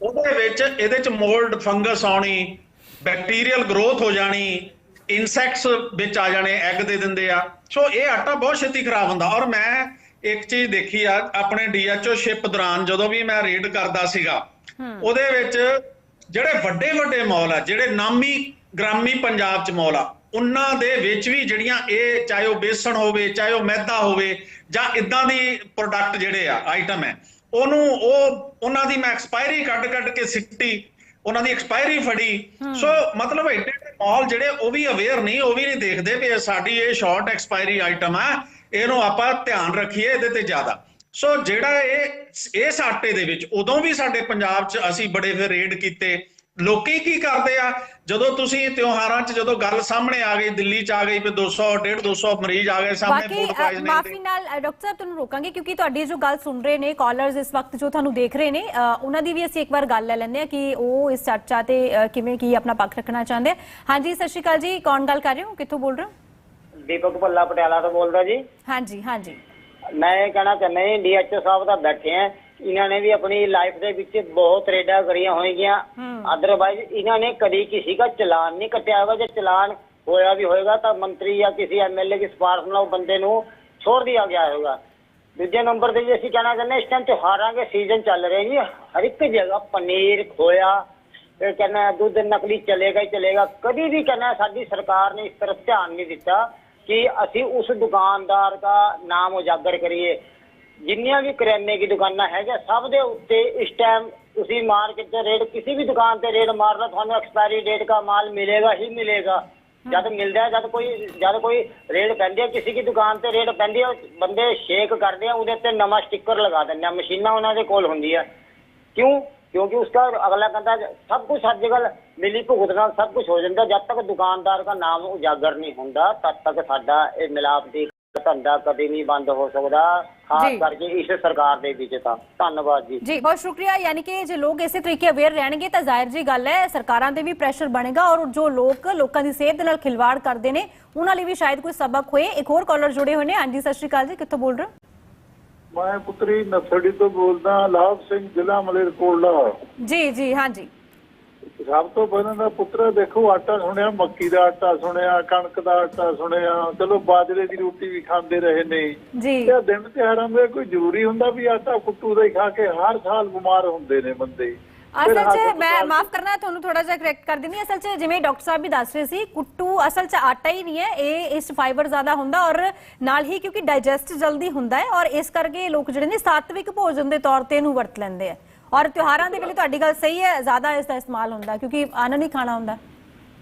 Speaker 6: ਉਹਦੇ ਵਿੱਚ ਇਹਦੇ ਚ ਮੋਲਡ ਫੰਗਸ ਆਉਣੀ ਬੈਕਟੀਰੀਅਲ ਗਰੋਥ ਹੋ ਜਾਣੀ ਇਨਸੈਕਟਸ ਵਿੱਚ ਆ ਜਾਣੇ ਐਗ ਦੇ ਦਿੰਦੇ ਆ। ਸੋ ਇਹ ਆਟਾ ਬਹੁਤ ਛੇਤੀ ਖਰਾਬ ਹੁੰਦਾ। ਔਰ ਮੈਂ ਇੱਕ ਚੀਜ਼ ਦੇਖੀ ਆ ਆਪਣੇ ਡੀਐਚਓ ਸ਼ਿਪ ਦੌਰਾਨ ਜਦੋਂ ਵੀ ਮੈਂ ਰੀਡ ਕਰਦਾ ਸੀਗਾ ਉਹਦੇ ਵਿੱਚ ਜਿਹੜੇ ਵੱਡੇ ਵੱਡੇ ਮਾਲ ਆ ਜਿਹੜੇ ਨਾਮੀ ਗ੍ਰਾਮੀ ਪੰਜਾਬ ਚ ਮਾਲ ਆ ਉਹਨਾਂ ਦੇ ਵਿੱਚ ਵੀ ਜਿਹੜੀਆਂ ਇਹ ਚਾਹੇ ਉਹ ਬੇਸਣ ਹੋਵੇ ਚਾਹੇ ਉਹ ਮੈਦਾ ਹੋਵੇ ਜਾਂ ਇਦਾਂ ਦੀ ਪ੍ਰੋਡਕਟ ਜਿਹੜੇ ਆ ਆਈਟਮ ਹੈ ਉਹਨੂੰ ਉਹ ਉਹਨਾਂ ਦੀ ਮੈਂ ਐਕਸਪਾਇਰੀ ਕੱਢ ਕੱਢ ਕੇ ਸਿੱਟੀ ਉਹਨਾਂ ਦੀ ਐਕਸਪਾਇਰੀ ਫੜੀ। ਸੋ ਮਤਲਬ ਐਡੇ ਮਾਲ ਜਿਹੜੇ ਉਹ ਵੀ ਅਵੇਅਰ ਨਹੀਂ ਉਹ ਵੀ ਨਹੀਂ ਦੇਖਦੇ ਵੀ ਇਹ ਸਾਡੀ ਇਹ ਸ਼ਾਰਟ ਐਕਸਪਾਇਰੀ ਆਈਟਮ ਆ ਇਹਨੂੰ ਆਪਾਂ ਧਿਆਨ ਰੱਖੀਏ ਇਹਦੇ ਤੇ ਜ਼ਿਆਦਾ। ਸੋ ਜਿਹੜਾ ਇਹ ਇਸ ਆਟੇ ਦੇ ਵਿੱਚ ਉਦੋਂ ਵੀ ਸਾਡੇ ਪੰਜਾਬ 'ਚ ਅਸੀਂ ਬੜੇ ਫਿਰ ਰੇਡ ਕੀਤੇ। ਲੋਕੀ ਕੀ ਕਰਦੇ ਆ? ਜਦੋਂ ਤੁਸੀਂ ਤਿਉਹਾਰਾਂ 'ਚ ਜਦੋਂ ਗੱਲ ਸਾਹਮਣੇ ਆ ਗਈ ਦਿੱਲੀ 'ਚ ਆ ਗਈ ਵੀ 200 150 200 ਮਰੀਜ਼ ਆ ਗਏ ਸਾਹਮਣੇ ਫੂਡ ਪਾਇਜ਼ਨਿੰਗ
Speaker 5: ਮਾਫੀ ਨਾਲ ਡਾਕਟਰ ਸਾਹਿਬ ਤੁਹਾਨੂੰ ਰੋਕਾਂਗੇ ਕਿਉਂਕਿ ਤੁਹਾਡੀ ਜੋ ਗੱਲ ਸੁਣ ਰਹੇ ਨੇ ਕਾਲਰਸ ਇਸ ਵਕਤ ਜੋ ਤੁਹਾਨੂੰ ਦੇਖ ਰਹੇ ਨੇ ਉਹਨਾਂ ਦੀ ਵੀ ਅਸੀਂ ਇੱਕ ਵਾਰ ਗੱਲ ਲੈ ਲੈਂਦੇ ਆ ਕਿ ਉਹ ਇਸ ਚਰਚਾ ਤੇ ਕਿਵੇਂ ਕੀ ਆਪਣਾ ਪੱਖ ਰੱਖਣਾ ਚਾਹੁੰਦੇ ਆ। ਹਾਂਜੀ ਸਤਿ ਸ਼੍ਰੀ ਅਕਾਲ ਜੀ। ਕੌਣ ਗੱਲ ਕਰ ਰਹੇ ਹੋ? ਕਿੱਥੋਂ ਬੋਲ ਰਹੇ ਹੋ?
Speaker 7: ਦੀਪਕ ਭੱਲਾ ਪਟਿਆਲਾ ਤੋਂ ਬੋਲਦਾ ਜੀ।
Speaker 5: ਹਾਂਜੀ ਹਾਂਜੀ।
Speaker 7: ਮੈਂ ਇਹ ਕਹਿਣਾ ਚਾਹੁੰਦਾ ਜੀ ਡੀਐਚਓ ਸਾਹਿਬ ਤਾਂ ਬੈਠੇ ਆ। ਇਹਨਾਂ ਨੇ ਵੀ ਆਪਣੀ ਲਾਈਫ ਦੇ ਵਿੱਚ ਬਹੁਤ ਰੇਡਾਂ ਕਰੀਆਂ ਹੋਈਆਂ ਅਦਰਵਾਈਜ਼ ਇਹਨਾਂ ਨੇ ਕਦੀ ਕਿਸੇ ਦਾ ਚਲਾਨ ਨਹੀਂ ਕੱਟਿਆ ਹੋਗਾ ਜੇ ਚਲਾਨ ਹੋਇਆ ਵੀ ਹੋਏਗਾ ਤਾਂ ਮੰਤਰੀ ਜਾਂ ਕਿਸੇ ਐਮਐਲਏ ਦੀ ਸਿਫਾਰਿਸ਼ ਨਾਲ ਉਹ ਬੰਦੇ ਨੂੰ ਛੋੜ ਦਿਆ ਗਿਆ ਹੋਗਾ ਦੂਜੇ ਨੰਬਰ ਤੇ ਜੀ ਅਸੀਂ ਕਹਿਣਾ ਚਾਹੁੰਦੇ ਹਾਂ, ਇਸ ਟਾਈਮ ਤਿਉਹਾਰਾਂ ਦੇ ਸੀਜ਼ਨ ਚੱਲ ਰਹੇ ਜੀ। ਹਰ ਇੱਕ ਜਗ੍ਹਾ ਪਨੀਰ ਖੋਇਆ ਇਹ ਕਹਿੰਦਾ ਦੁੱਧ ਨਕਲੀ ਚਲੇਗਾ ਹੀ ਚਲੇਗਾ। ਕਦੀ ਵੀ ਕਹਿੰਦਾ ਸਾਡੀ ਸਰਕਾਰ ਨੇ ਇਸ ਤਰਫ ਧਿਆਨ ਨਹੀਂ ਦਿੱਤਾ ਕਿ ਅਸੀਂ ਉਸ ਦੁਕਾਨਦਾਰ ਦਾ ਨਾਮ ਉਜਾਗਰ ਕਰੀਏ। ਜਿੰਨੀਆਂ ਵੀ ਕਰਿਆਨੇ ਦੀ ਦੁਕਾਨਾਂ ਹੈਗੀਆਂ ਸਭ ਦੇ ਉੱਤੇ ਇਸ ਟਾਈਮ ਤੁਸੀਂ ਮਾਰਕੀਟ ਤੇ ਰੇਟ ਕਿਸੇ ਵੀ ਦੁਕਾਨ ਤੇ ਰੇਟ ਮਾਰ ਲਓ ਤੁਹਾਨੂੰ ਐਕਸਪਾਇਰੀ ਡੇਟ ਦਾ ਮਾਲ ਮਿਲੇਗਾ ਹੀ ਮਿਲੇਗਾ। ਜਦ ਮਿਲਦਾ ਹੈ ਜਦ ਕੋਈ ਜਦ ਕੋਈ ਰੇਟ ਪੈਂਦੀ ਹੈ ਕਿਸੇ ਦੀ ਦੁਕਾਨ ਤੇ ਰੇਟ ਪੈਂਦੀ ਹੈ ਬੰਦੇ ਸ਼ੇਕ ਕਰਦੇ ਆ ਉਹਦੇ ਤੇ ਨਵਾਂ ਸਟicker ਲਗਾ ਦਿੰਦੇ ਆ ਮਸ਼ੀਨਾਂ ਉਹਨਾਂ ਦੇ ਕੋਲ ਹੁੰਦੀ ਹੈ ਕਿਉਂ? ਕਿਉਂਕਿ ਉਸका ਅਗਲਾ ਕਹਿੰਦਾ ਸਭ ਕੁਝ ਅੱਜ ਕੱਲ ਮਿਲੀ ਭੁਗਤ ਨਾਲ ਸਭ ਕੁਝ ਹੋ ਜਾਂਦਾ ਜਦ ਤੱਕ ਦੁਕਾਨਦਾਰ ਦਾ ਨਾਮ ਉਜਾਗਰ ਨਹੀਂ ਹੁੰਦਾ ਤਦ ਤੱਕ ਸਾਡਾ ਇਹ ਮਿਲਾਪ ਦੀ ਧੰਦਾ ਕਦੇ ਨਹੀਂ ਬੰਦ ਹੋ ਸਕਦਾ ਖਾਸ
Speaker 5: ਜੀ।
Speaker 7: ਕਰਕੇ ਇਸ ਸਰਕਾਰ ਦੇ ਵਿੱਚ ਤਾਂ। ਧੰਨਵਾਦ ਜੀ।
Speaker 5: ਜੀ ਬਹੁਤ ਸ਼ੁਕਰੀਆ। ਯਾਨੀ ਕਿ ਜੇ ਲੋਕ ਇਸੇ ਤਰੀਕੇ ਅਵੇਅਰ ਰਹਿਣਗੇ ਤਾਂ ਜ਼ਾਹਿਰ ਜੀ ਗੱਲ ਹੈ ਸਰਕਾਰਾਂ ਤੇ ਵੀ ਪ੍ਰੈਸ਼ਰ ਬਣੇਗਾ ਔਰ ਜੋ ਲੋਕ ਲੋਕਾਂ ਦੀ ਸਿਹਤ ਦੇ ਨਾਲ ਖਿਲਵਾੜ ਕਰਦੇ ਨੇ ਉਹਨਾਂ ਲਈ ਵੀ ਸ਼ਾਇਦ ਕੋਈ ਸਬਕ ਹੋਏ। ਇੱਕ ਹੋਰ ਕਾਲਰ ਜੁੜੇ ਹੋਏ ਨੇ। ਹਾਂਜੀ ਸਤਿ ਸ਼੍ਰੀ ਅਕਾਲ ਜੀ। ਕਿੱਥੋਂ ਬੋਲ ਰਹੇ ਹੋ?
Speaker 8: ਮੈਂ ਪੁੱਤਰੀ ਨਸੜੀ ਤੋਂ ਬੋਲਦਾ ਲਾਭ ਸਿੰਘ ਜ਼ਿਲ੍ਹਾ ਮਲੇਰਕੋਟਲਾ।
Speaker 5: ਜੀ ਜੀ ਹਾਂਜੀ।
Speaker 8: ਸਭ ਤੋਂ ਪਹਿਲਾਂ ਦਾ ਪੁੱਤਰ ਦੇਖੋ ਆਟਾ ਸੁਣਿਆ ਮੱਕੀ ਦਾ ਆਟਾ ਸੁਣਿਆ ਕਣਕ ਦਾ ਆਟਾ ਸੁਣਿਆ ਚਲੋ ਬਾਜਰੇ ਦੀ ਰੋਟੀ ਵੀ ਖਾਂਦੇ ਰਹੇ ਨੇ।
Speaker 5: ਜੀ।
Speaker 8: ਇਹ ਦਿਨ ਤਿਉਹਾਰਾਂ ਦੇ ਕੋਈ ਜ਼ਰੂਰੀ ਹੁੰਦਾ ਵੀ ਆਟਾ ਕੁੱਟੂ ਦਾ ਹੀ ਖਾ ਕੇ ਹਰ ਸਾਲ ਬਿਮਾਰ ਹੁੰਦੇ ਨੇ ਬੰਦੇ।
Speaker 5: ਅਸਲ 'ਚ ਮੈਂ ਮਾਫ ਕਰਨਾ ਤੁਹਾਨੂੰ ਥੋੜਾ ਜਿਹਾ ਕਰੈਕਟ ਕਰ ਦਿੰਦੀ। ਅਸਲ 'ਚ ਜਿਵੇਂ ਡਾਕਟਰ ਸਾਹਿਬ ਵੀ ਦੱਸ ਰਹੇ ਸੀ ਕੁੱਟੂ ਅਸਲ 'ਚ ਆਟਾ ਹੀ ਨਹੀਂ ਹੈ ਇਹ ਇਸ ਫਾਈਬਰ ਜ਼ਿਆਦਾ ਹੁੰਦਾ ਔਰ ਨਾਲ ਹੀ ਕਿਉਂਕਿ ਡਾਈਜੈਸਟ ਜਲਦੀ ਹੁੰਦਾ ਹੈ ਔਰ ਇਸ ਕਰਕੇ ਲੋਕ ਜਿਹੜੇ ਨੇ ਸਾਤਵਿਕ ਭੋਜਨ ਦੇ ਤੌਰ ਤੇ ਇਹਨੂੰ ਵਰਤ ਲੈਂਦੇ ਆ। ਔਰ ਤਿਉਹਾਰਾਂ ਦੇ ਵੇਲੇ ਤੁਹਾਡੀ ਗੱਲ ਸਹੀ ਹੈ, ਜ਼ਿਆਦਾ ਇਸ ਦਾ ਇਸਤੇਮਾਲ ਹੁੰਦਾ, ਕਿਉਂਕਿ ਅੰਨ ਨਹੀਂ ਖਾਣਾ ਹੁੰਦਾ।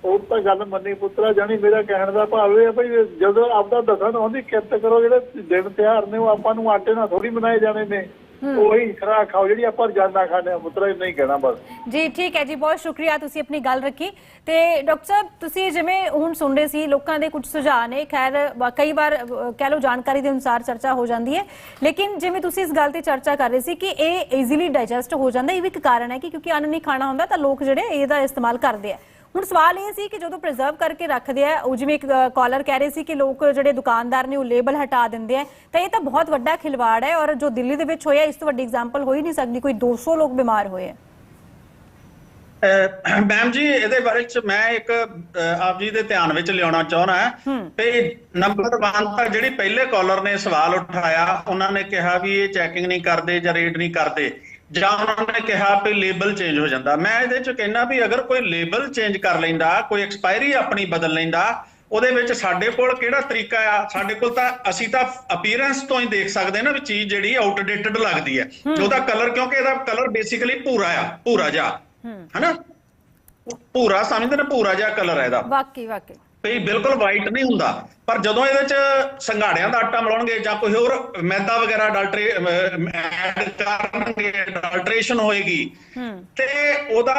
Speaker 8: ਉਹ ਤਾਂ ਗੱਲ ਮੰਨੀ ਪੁੱਤਰਾ ਜਾਨੀ ਮੇਰਾ ਕਹਿਣ ਦਾ ਭਾਵ ਇਹ ਹੈ ਭਈ ਜਦੋਂ ਆਪਦਾ ਦੱਸਣ ਉਹਦੀ ਕਿਰਤ ਕਰੋ, ਜਿਹੜੇ ਦਿਨ ਤਿਉਹਾਰ ਨੇ, ਉਹ ਆਪਾਂ ਨੂੰ ਆਟੇ ਨਾਲ ਥੋੜੀ ਮਨਾਏ ਜਾਣੇ ਨੇ। ਉਹੀ ਖਰਾ ਖਾਓ ਜਿਹੜੀ ਆਪਾਂ ਰੋਜ਼ਾਨਾ ਖਾਂਦੇ ਆ ਪੁੱਤਰਾ ਇੰਨਾ ਹੀ ਕਹਿਣਾ ਬਸ।
Speaker 5: ਜੀ ਠੀਕ ਹੈ ਜੀ ਬਹੁਤ ਸ਼ੁਕਰੀਆ ਤੁਸੀਂ ਆਪਣੀ ਗੱਲ ਰੱਖੀ। ਤੇ ਡਾਕਟਰ ਸਾਹਿਬ ਤੁਸੀਂ ਜਿਵੇਂ ਹੁਣ ਸੁਣ ਰਹੇ ਸੀ ਲੋਕਾਂ ਦੇ ਕੁਝ ਸੁਝਾਅ ਨੇ ਖੈਰ ਬ- ਕਈ ਵਾਰ ਅ, ਕਹਿ ਲਓ ਜਾਣਕਾਰੀ ਦੇ ਅਨੁਸਾਰ ਚਰਚਾ ਹੋ ਜਾਂਦੀ ਹੈ। ਲੇਕਿਨ ਜਿਵੇਂ ਤੁਸੀਂ ਇਸ ਗੱਲ ਤੇ ਚਰਚਾ ਕਰ ਰਹੇ ਸੀ ਕਿ ਇਹ ਈਜ਼ੀਲੀ ਡਾਈਜੈਸਟ ਹੋ ਜਾਂਦਾ ਇਹ ਵੀ ਇੱਕ ਕਾਰਨ ਹੈ ਕਿ ਕਿਉਂਕਿ ਅੰਨ ਨਹੀਂ ਖਾਣਾ ਹੁੰਦਾ ਤਾਂ ਲੋਕ ਜਿਹੜੇ ਇਹਦਾ ਇਸਤੇਮਾਲ ਕਰਦੇ ਆ। ਹੁਣ ਸਵਾਲ ਇਹ ਸੀ ਕਿ ਜਦੋਂ ਪ੍ਰੀਜ਼ਰਵ ਕਰਕੇ ਰੱਖਦੇ ਆ ਉਹ ਜਿਵੇਂ ਇੱਕ ਕਾਲਰ ਕਹਿ ਰਹੇ ਸੀ ਕਿ ਲੋਕ ਜਿਹੜੇ ਦੁਕਾਨਦਾਰ ਨੇ ਉਹ ਲੇਬਲ ਹਟਾ ਦਿੰਦੇ ਆ ਤਾਂ ਇਹ ਤਾਂ ਬਹੁਤ ਵੱਡਾ ਖਿਲਵਾੜ ਹੈ ਔਰ ਜੋ ਦਿੱਲੀ ਦੇ ਵਿੱਚ ਹੋਇਆ ਇਸ ਤੋਂ ਵੱਡੀ ਐਗਜ਼ਾਮਪਲ ਹੋ ਹੀ ਨਹੀਂ ਸਕਦੀ ਕੋਈ 200 ਲੋਕ ਬਿਮਾਰ ਹੋਏ ਆ।
Speaker 6: ਮੈਮ ਜੀ ਇਹਦੇ ਬਾਰੇ ਚ ਮੈਂ ਇੱਕ ਆਪ ਜੀ ਦੇ ਧਿਆਨ ਵਿੱਚ ਲਿਆਉਣਾ ਚਾਹੁੰਦਾ ਹਾਂ ਤੇ ਨੰਬਰ 1 ਤਾਂ ਜਿਹੜੀ ਪਹਿਲੇ ਕਾਲਰ ਨੇ ਸਵਾਲ ਉਠਾਇਆ ਉਹਨਾਂ ਨੇ ਕਿਹਾ ਵੀ ਇਹ ਚੈਕਿੰਗ ਨਹੀਂ ਕਰਦੇ ਜਾਂ ਰੇਡ ਨਹੀਂ ਕਰਦੇ। ਜਾਂ ਉਹਨਾਂ ਨੇ ਕਿਹਾ ਵੀ ਲੇਬਲ ਚੇਂਜ ਹੋ ਜਾਂਦਾ। ਮੈਂ ਇਹਦੇ ਚ ਕਹਿੰਦਾ ਵੀ ਅਗਰ ਕੋਈ ਲੇਬਲ ਚੇਂਜ ਕਰ ਲੈਂਦਾ ਕੋਈ ਐਕਸਪਾਇਰੀ ਆਪਣੀ ਬਦਲ ਲੈਂਦਾ ਉਹਦੇ ਵਿੱਚ ਸਾਡੇ ਕੋਲ ਕਿਹੜਾ ਤਰੀਕਾ ਆ? ਸਾਡੇ ਕੋਲ ਤਾਂ ਅਸੀਂ ਤਾਂ ਅਪੀਅਰੈਂਸ ਤੋਂ ਹੀ ਦੇਖ ਸਕਦੇ ਨਾ ਵੀ ਚੀਜ਼ ਜਿਹੜੀ ਆਊਟਡੇਟਡ ਲੱਗਦੀ ਹੈ। ਉਹਦਾ ਕਲਰ ਕਿਉਂਕਿ ਇਹਦਾ ਕਲਰ ਬੇਸਿਕਲੀ ਭੂਰਾ ਆ ਭੂਰਾ ਜਿਹਾ। ਹਨਾ? ਭੂਰਾ ਸਮਝਦੇ ਨੇ ਭੂਰਾ ਜਿਹਾ ਕਲਰ ਹੈ ਇਹਦਾ।
Speaker 5: ਵਾਕਈ ਵਾਕਈ।
Speaker 6: ਵੀ ਬਿਲਕੁਲ ਵਾਈਟ ਨਹੀਂ ਹੁੰਦਾ। ਪਰ ਜਦੋਂ ਇਹਦੇ ਚ ਸੰਘਾੜਿਆਂ ਦਾ ਆਟਾ ਮਿਲਾਉਣਗੇ ਜਾਂ ਕੋਈ ਹੋਰ ਮੈਦਾ ਵਗੈਰਾ ਅਡਲਟਰੇ ਐਡ ਕਰਨਗੇ ਅਡਲਟ੍ਰੇਸ਼ਨ ਹੋਏਗੀ ਤੇ ਉਹਦਾ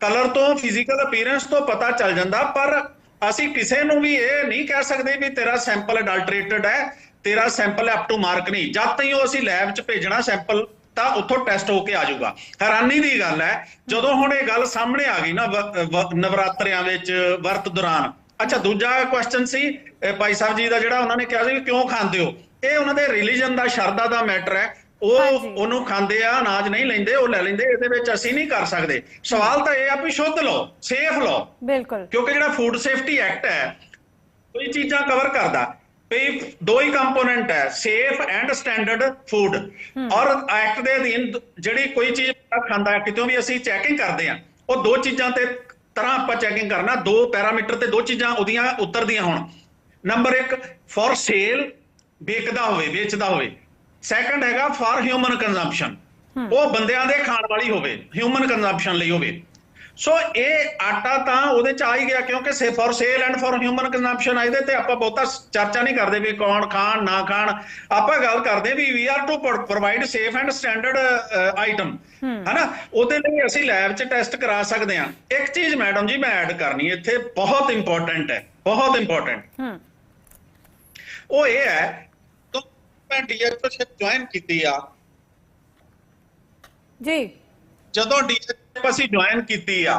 Speaker 6: ਕਲਰ ਤੋਂ ਫਿਜ਼ੀਕਲ ਅਪੀਅਰੈਂਸ ਤੋਂ ਪਤਾ ਚੱਲ ਜਾਂਦਾ। ਪਰ ਅਸੀਂ ਕਿਸੇ ਨੂੰ ਵੀ ਇਹ ਨਹੀਂ ਕਹਿ ਸਕਦੇ ਵੀ ਤੇਰਾ ਸੈਂਪਲ ਅਡਲਟਰੇਟਡ ਹੈ ਤੇਰਾ ਸੈਂਪਲ ਅਪ ਟੂ ਮਾਰਕ ਨਹੀਂ। ਜਦ ਤਾਈਂ ਉਹ ਅਸੀਂ ਲੈਬ 'ਚ ਭੇਜਣਾ ਸੈਂਪਲ ਤਾਂ ਉੱਥੋਂ ਟੈਸਟ ਹੋ ਕੇ ਆ ਜਾਊਗਾ। ਹੈਰਾਨੀ ਦੀ ਗੱਲ ਹੈ ਜਦੋਂ ਹੁਣ ਇਹ ਗੱਲ ਸਾਹਮਣੇ ਆ ਗਈ ਨਾ ਨਵਰਾਤਰਿਆਂ ਵਿੱਚ ਵਰਤ ਦੌਰਾਨ ਅੱਛਾ ਦੂਜਾ ਕੁਐਸਚਨ ਸੀ ਭਾਈ ਸਾਹਿਬ ਜੀ ਦਾ ਜਿਹੜਾ ਉਹਨਾਂ ਨੇ ਕਿਹਾ ਸੀ ਕਿ ਕਿਉਂ ਖਾਂਦੇ ਹੋ? ਇਹ ਉਹਨਾਂ ਦੇ ਰਿਲੀਜਨ ਦਾ ਸ਼ਰਧਾ ਦਾ ਮੈਟਰ ਹੈ। ਉਹ। ਉਹਨੂੰ ਖਾਂਦੇ ਆ ਅਨਾਜ ਨਹੀਂ ਲੈਂਦੇ ਉਹ ਲੈ ਲੈਂਦੇ ਇਹਦੇ ਵਿੱਚ ਅਸੀਂ ਨਹੀਂ ਕਰ ਸਕਦੇ। ਸਵਾਲ ਤਾਂ ਇਹ ਆ ਵੀ ਸ਼ੁੱਧ ਲਓ ਸੇਫ ਲਓ।
Speaker 5: ਬਿਲਕੁਲ।
Speaker 6: ਕਿਉਂਕਿ ਜਿਹੜਾ ਫੂਡ ਸੇਫਟੀ ਐਕਟ ਹੈ ਕੋਈ ਚੀਜ਼ਾਂ ਕਵਰ ਕਰਦਾ। ਵੀ ਦੋ ਹੀ ਕੰਪੋਨੈਂਟ ਹੈ ਸੇਫ ਐਂਡ ਸਟੈਂਡਰਡ ਫੂਡ ਔਰ ਐਕਟ ਦੇ ਅਧੀਨ ਜਿਹੜੀ ਕੋਈ ਚੀਜ਼ ਖਾਂਦਾ ਕਿਤੋਂ ਵੀ ਅਸੀਂ ਚੈਕਿੰਗ ਕਰਦੇ ਆ ਉਹ ਦੋ ਚੀਜ਼ਾਂ ਤੇ ਤਰ੍ਹਾਂ ਆਪਾਂ ਚੈਕਿੰਗ ਕਰਨਾ ਦੋ ਪੈਰਾਮੀਟਰ ਤੇ ਦੋ ਚੀਜ਼ਾਂ ਉਹਦੀਆਂ ਉਤਰਦੀਆਂ ਹੋਣ। ਨੰਬਰ 1 ਫॉर ਸੇਲ ਵੇਚਦਾ ਹੋਵੇ ਵੇਚਦਾ ਹੋਵੇ। ਸੈਕੰਡ ਹੈਗਾ ਫॉर ਹਿਊਮਨ ਕੰਜ਼ੰਪਸ਼ਨ ਉਹ ਬੰਦਿਆਂ ਦੇ ਖਾਣ ਵਾਲੀ ਹੋਵੇ ਹਿਊਮਨ ਕੰਜ਼ੰਪਸ਼ਨ ਲਈ ਹੋਵੇ। ਸੋ ਇਹ ਆਟਾ ਤਾਂ ਉਹਦੇ ਚ ਆ ਹੀ ਗਿਆ ਕਿਉਂਕਿ ਸੇ for sale and for human consumption ਇਹਦੇ ਤੇ ਆਪਾਂ ਬਹੁਤਾ ਚਰਚਾ ਨਹੀਂ ਕਰਦੇ ਵੀ ਕੌਣ ਖਾਣ ਨਾ ਖਾਣ। ਆਪਾਂ ਗੱਲ ਕਰਦੇ ਵੀ we are to provide safe and standard item ਹਨਾ? ਉਹਦੇ ਲਈ ਅਸੀਂ ਲੈਬ 'ਚ ਟੈਸਟ ਕਰਾ ਸਕਦੇ ਹਾਂ। ਇੱਕ ਚੀਜ਼ ਮੈਡਮ ਜੀ ਮੈਂ ਐਡ ਕਰਨੀ ਇੱਥੇ ਬਹੁਤ ਇੰਪੋਰਟੈਂਟ ਹੈ। ਬਹੁਤ ਇੰਪੋਰਟੈਂਟ ਉਹ ਇਹ ਹੈ ਤੋਂ ਮੈਂ ਡੀਐਚਓਸ਼ਿਪ ਜੁਆਇਨ ਕੀਤੀ ਆ।
Speaker 5: ਜੀ।
Speaker 6: ਜਦੋਂ ਡੀਐਚਓ ਅਸੀਂ ਜੁਆਇਨ ਕੀਤੀ ਆ